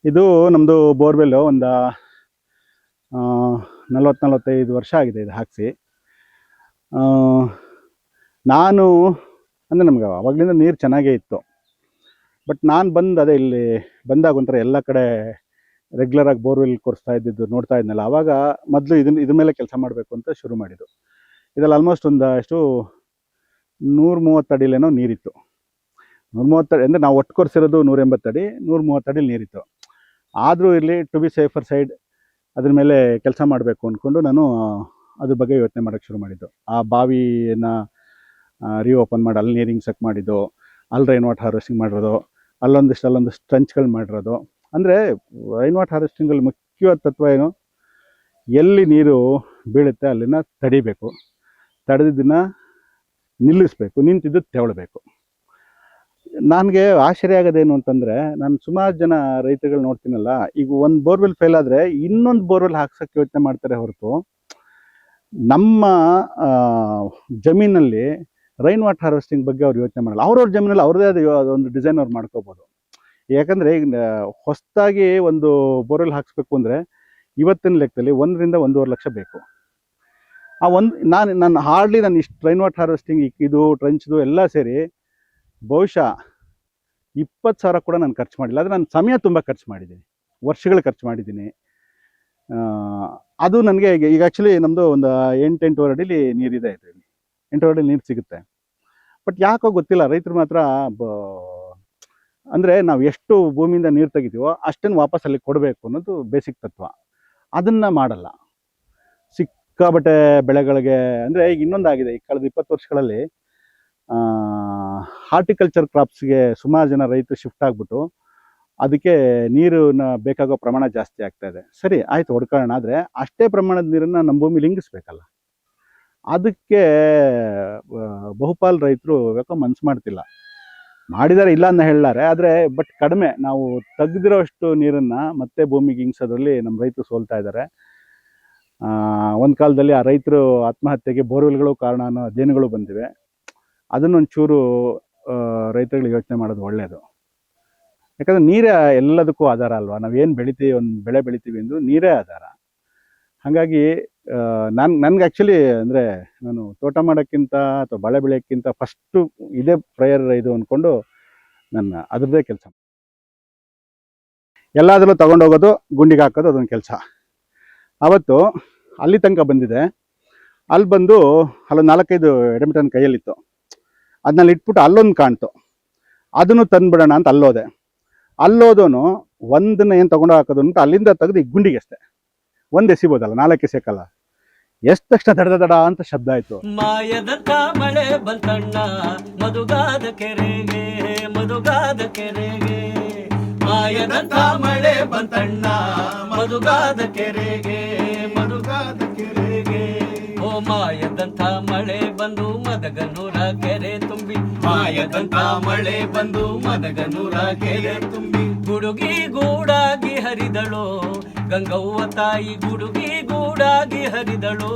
Speaker 2: ಇದು ನಮ್ಮದು ಬೋರ್ವೆಲ್ಲು ಒಂದು ನಲ್ವತ್ತು ನಲ್ವತ್ತೈದು ವರ್ಷ ಆಗಿದೆ ಇದು ಹಾಕಿಸಿ. ನಾನು ಅಂದರೆ ನಮ್ಗೆ ಅವಾಗಲಿಂದ ನೀರು ಚೆನ್ನಾಗೇ ಇತ್ತು. ಬಟ್ ನಾನು ಬಂದು ಅದೇ ಇಲ್ಲಿ ಬಂದಾಗ ಒಂಥರ ಎಲ್ಲ ಕಡೆ ರೆಗ್ಯುಲರಾಗಿ ಬೋರ್ವೆಲ್ ಕೊರಿಸ್ತಾ ಇದ್ದಿದ್ದು ನೋಡ್ತಾ ಇದ್ನಲ್ಲ ಆವಾಗ ಮೊದಲು ಇದನ್ನ ಇದ್ರ ಮೇಲೆ ಕೆಲಸ ಮಾಡಬೇಕು ಅಂತ ಶುರು ಮಾಡಿದ್ದು. ಇದರಲ್ಲಿ ಆಲ್ಮೋಸ್ಟ್ ಒಂದು ಎಷ್ಟು ನೂರ ಮೂವತ್ತು ಅಡಿಲೇನೋ ನೀರಿತ್ತು. ನೂರ ಮೂವತ್ತು ಅಂದರೆ ನಾವು ಒಟ್ಟು ಕೊರಿಸಿರೋದು ನೂರ ಎಂಬತ್ತು ಅಡಿ ನೂರ ಮೂವತ್ತು ನೀರಿತ್ತು. ಆದರೂ ಇರಲಿ ಟು ಬಿ ಸೇಫರ್ ಸೈಡ್ ಅದ್ರ ಮೇಲೆ ಕೆಲಸ ಮಾಡಬೇಕು ಅಂದ್ಕೊಂಡು ನಾನು ಅದ್ರ ಬಗ್ಗೆ ಯೋಚನೆ ಮಾಡೋಕ್ಕೆ ಶುರು ಮಾಡಿದ್ದು. ಆ ಬಾವಿಯನ್ನು ರೀಓಪನ್ ಮಾಡಿ, ಅಲ್ಲಿ ನೀರಿಂಗ್ ಸಕ್ ಮಾಡಿದ್ದು, ಅಲ್ಲಿ ರೈನ್ ವಾಟರ್ ಹಾರ್ವೆಸ್ಟಿಂಗ್ ಮಾಡಿರೋದು, ಅಲ್ಲೊಂದಿಷ್ಟು ಅಲ್ಲೊಂದಿಷ್ಟು ಟ್ರಂಚ್ಗಳು ಮಾಡಿರೋದು. ಅಂದರೆ ರೈನ್ ವಾಟರ್ ಹಾರ್ವೆಸ್ಟಿಂಗಲ್ಲಿ ಮುಖ್ಯವಾದ ತತ್ವ ಏನು? ಎಲ್ಲಿ ನೀರು ಬೀಳುತ್ತೆ ಅಲ್ಲಿನ ತಡಿಬೇಕು. ತಡೆದಿದ್ದನ್ನ ನಿಲ್ಲಿಸ್ಬೇಕು, ನಿಂತಿದ್ದು ತೆವಳಬೇಕು. ನನಗೆ ಆಶ್ಚರ್ಯ ಆಗೋದೇನು ಅಂತಂದರೆ, ನಾನು ಸುಮಾರು ಜನ ರೈತರುಗಳು ನೋಡ್ತೀನಲ್ಲ, ಈಗ ಒಂದು ಬೋರ್ವೆಲ್ ಫೇಲ್ ಆದರೆ ಇನ್ನೊಂದು ಬೋರ್ವೆಲ್ ಹಾಕ್ಸೋಕ್ಕೆ ಯೋಚನೆ ಮಾಡ್ತಾರೆ ಹೊರತು, ನಮ್ಮ ಜಮೀನಲ್ಲಿ ರೈನ್ ವಾಟರ್ ಹಾರ್ವೆಸ್ಟಿಂಗ್ ಬಗ್ಗೆ ಅವ್ರು ಯೋಚನೆ ಮಾಡಲ್ಲ. ಅವ್ರವ್ರ ಜಮೀನಲ್ಲಿ ಅವ್ರದೇ ಆದ ಒಂದು ಡಿಸೈನ್ ಅವ್ರು ಮಾಡ್ಕೋಬೋದು. ಯಾಕಂದರೆ ಈಗ ಹೊಸದಾಗಿ ಒಂದು ಬೋರ್ವೆಲ್ ಹಾಕಿಸ್ಬೇಕು ಅಂದರೆ ಇವತ್ತಿನ ಲೆಕ್ಕದಲ್ಲಿ ಒಂದರಿಂದ ಒಂದೂವರೆ ಲಕ್ಷ ಬೇಕು. ಆ ಒಂದು, ನಾನು ನಾನು ಹಾರ್ಡ್ಲಿ ನಾನು ಇಷ್ಟು ರೈನ್ ವಾಟರ್ ಹಾರ್ವೆಸ್ಟಿಂಗ್ ಇದು ಟ್ರೆಂಚ್ದು ಎಲ್ಲ ಸೇರಿ ಬಹುಶಃ ಇಪ್ಪತ್ತು ಸಾವಿರ ಕೂಡ ನಾನು ಖರ್ಚು ಮಾಡಿಲ್ಲ. ಆದರೆ ನಾನು ಸಮಯ ತುಂಬ ಖರ್ಚು ಮಾಡಿದ್ದೀನಿ. ವರ್ಷಗಳು ಖರ್ಚು ಮಾಡಿದ್ದೀನಿ. ಅದು ನನಗೆ ಈಗ ಆ್ಯಕ್ಚುಲಿ ನಮ್ಮದು ಒಂದು ಎಂಟು ಎಂಟೂವರೆ ಅಡಿಲಿ ನೀರಿದೆ ಇದು ಅಡಿ ನೀರು ಸಿಗುತ್ತೆ. ಬಟ್ ಯಾಕೋ ಗೊತ್ತಿಲ್ಲ, ರೈತರು ಮಾತ್ರ ಬ, ಅಂದರೆ ನಾವು ಎಷ್ಟು ಭೂಮಿಯಿಂದ ನೀರು ತೆಗಿತೀವೋ ಅಷ್ಟನ್ನು ವಾಪಸ್ ಅಲ್ಲಿ ಕೊಡಬೇಕು ಅನ್ನೋದು ಬೇಸಿಕ್ ತತ್ವ. ಅದನ್ನು ಮಾಡಲ್ಲ. ಸಿಕ್ಕಾಬಟ್ಟೆ ಬೆಳೆಗಳಿಗೆ, ಅಂದರೆ ಈಗ ಇನ್ನೊಂದಾಗಿದೆ, ಈ ಕಳೆದ ಇಪ್ಪತ್ತು ವರ್ಷಗಳಲ್ಲಿ ಹಾರ್ಟಿಕಲ್ಚರ್ ಕ್ರಾಪ್ಸ್ಗೆ ಸುಮಾರು ಜನ ರೈತರು ಶಿಫ್ಟ್ ಆಗಿಬಿಟ್ಟು ಅದಕ್ಕೆ ನೀರು ಬೇಕಾಗೋ ಪ್ರಮಾಣ ಜಾಸ್ತಿ ಆಗ್ತಾ ಇದೆ. ಸರಿ, ಆಯಿತು, ಹೊಡ್ಕೊಳ್ಳೋಣ. ಆದರೆ ಅಷ್ಟೇ ಪ್ರಮಾಣದ ನೀರನ್ನು ನಮ್ಮ ಭೂಮಿಲಿ ಇಂಗಿಸ್ಬೇಕಲ್ಲ. ಅದಕ್ಕೆ ಬಹುಪಾಲ್ ರೈತರು ಯಾಕೋ ಮನ್ಸು ಮಾಡ್ತಿಲ್ಲ. ಮಾಡಿದ್ದಾರೆ ಇಲ್ಲ ಅಂತ ಹೇಳಾರೆ ಆದರೆ ಬಟ್ ಕಡಿಮೆ. ನಾವು ತೆಗೆದಿರೋಷ್ಟು ನೀರನ್ನು ಮತ್ತೆ ಭೂಮಿಗೆ ಹಿಂಗ್ಸೋದ್ರಲ್ಲಿ ನಮ್ಮ ರೈತರು ಸೋಲ್ತಾ ಇದ್ದಾರೆ ಒಂದು ಕಾಲದಲ್ಲಿ ಆ ರೈತರು ಆತ್ಮಹತ್ಯೆಗೆ ಬೋರ್ವೆಲ್ಗಳು ಕಾರಣ ಅನ್ನೋ ಅಧ್ಯಯನಗಳು ಬಂದಿವೆ. ಅದನ್ನೊಂಚೂರು ರೈತರುಗಳು ಯೋಚನೆ ಮಾಡೋದು ಒಳ್ಳೆಯದು ಯಾಕಂದ್ರೆ ನೀರೇ ಎಲ್ಲದಕ್ಕೂ ಆಧಾರ ಅಲ್ವಾ? ನಾವೇನು ಬೆಳಿತೀವಿ, ಒಂದು ಬೆಳೆ ಬೆಳಿತೀವಿ ಎಂದು ನೀರೇ ಆಧಾರ. ಹಾಗಾಗಿ ನಾನು, ನನ್ಗೆ ಆ್ಯಕ್ಚುಲಿ ಅಂದರೆ ನಾನು ತೋಟ ಮಾಡೋಕ್ಕಿಂತ ಅಥವಾ ಬಳೆ ಬೆಳೆಯೋಕ್ಕಿಂತ ಫಸ್ಟು ಇದೇ ಪ್ರೇಯರ್ ಇದು ಅಂದ್ಕೊಂಡು ನನ್ನ ಅದರದೇ ಕೆಲಸ. ಎಲ್ಲಾದರೂ ತೊಗೊಂಡೋಗೋದು ಗುಂಡಿಗೆ ಹಾಕೋದು ಅದೊಂದು ಕೆಲಸ. ಅವತ್ತು ಅಲ್ಲಿ ತನಕ ಬಂದಿದೆ. ಅಲ್ಲಿ ಬಂದು ಅಲ್ಲೊಂದು ನಾಲ್ಕೈದು ಎಡಮಿಟನ್ ಕೈಯಲ್ಲಿತ್ತು. ಅದನ್ನಲ್ಲಿ ಇಟ್ಬಿಟ್ಟು ಅಲ್ಲೊಂದು ಕಾಣ್ತು. ಅದನ್ನು ತಂದುಬಿಡೋಣ ಅಂತ ಅಲ್ಲೋದೆ. ಅಲ್ಲೋದೋನು ಒಂದನ್ನ ಏನು ತಗೊಂಡು ಹಾಕೋದು ಅಂತ ಅಲ್ಲಿಂದ ತೆಗೆದು ಈ ಗುಂಡಿಗೆ ಅಷ್ಟೇ ಒಂದು ಎಸಿಬೋದಲ್ಲ ನಾಲ್ಕು ಎಸೆಯಕ್ಕಲ್ಲ ಎಷ್ಟು ತಕ್ಷಣ ದಡ ದಡ ಅಂತ ಶಬ್ದ ಆಯ್ತು.
Speaker 1: ಮಾಯದಂತ ಮಳೆ ಬಂತಣ್ಣ, ಮದುಗಾದ ಕೆರೆಗೆ ಮದುಗಾದ ಕೆರೆಗೆ. ಮಾಯದಂತ ಮಳೆ ಬಂತಣ್ಣ, ಮದುಗಾದ ಕೆರೆಗೆ ಮದುಗಾದ ಕೆರೆಗೆ. ಓ ಮಾಯದಂತ ಮಳೆ ಬಂದು ಮದಗನೂರ ಕೆರೆ ತುಂಬಿ. ಮಾಯದಂತ ಮಳೆ ಬಂದು ಮದಗನೂರ ಕೆರೆ ತುಂಬಿ. ಗುಡುಗಿ ಗೂಡಾಗಿ ಹರಿದಳು ಗಂಗವ್ವ ತಾಯಿ ಗುಡುಗಿ ಗೂಡಾಗಿ ಹರಿದಳು.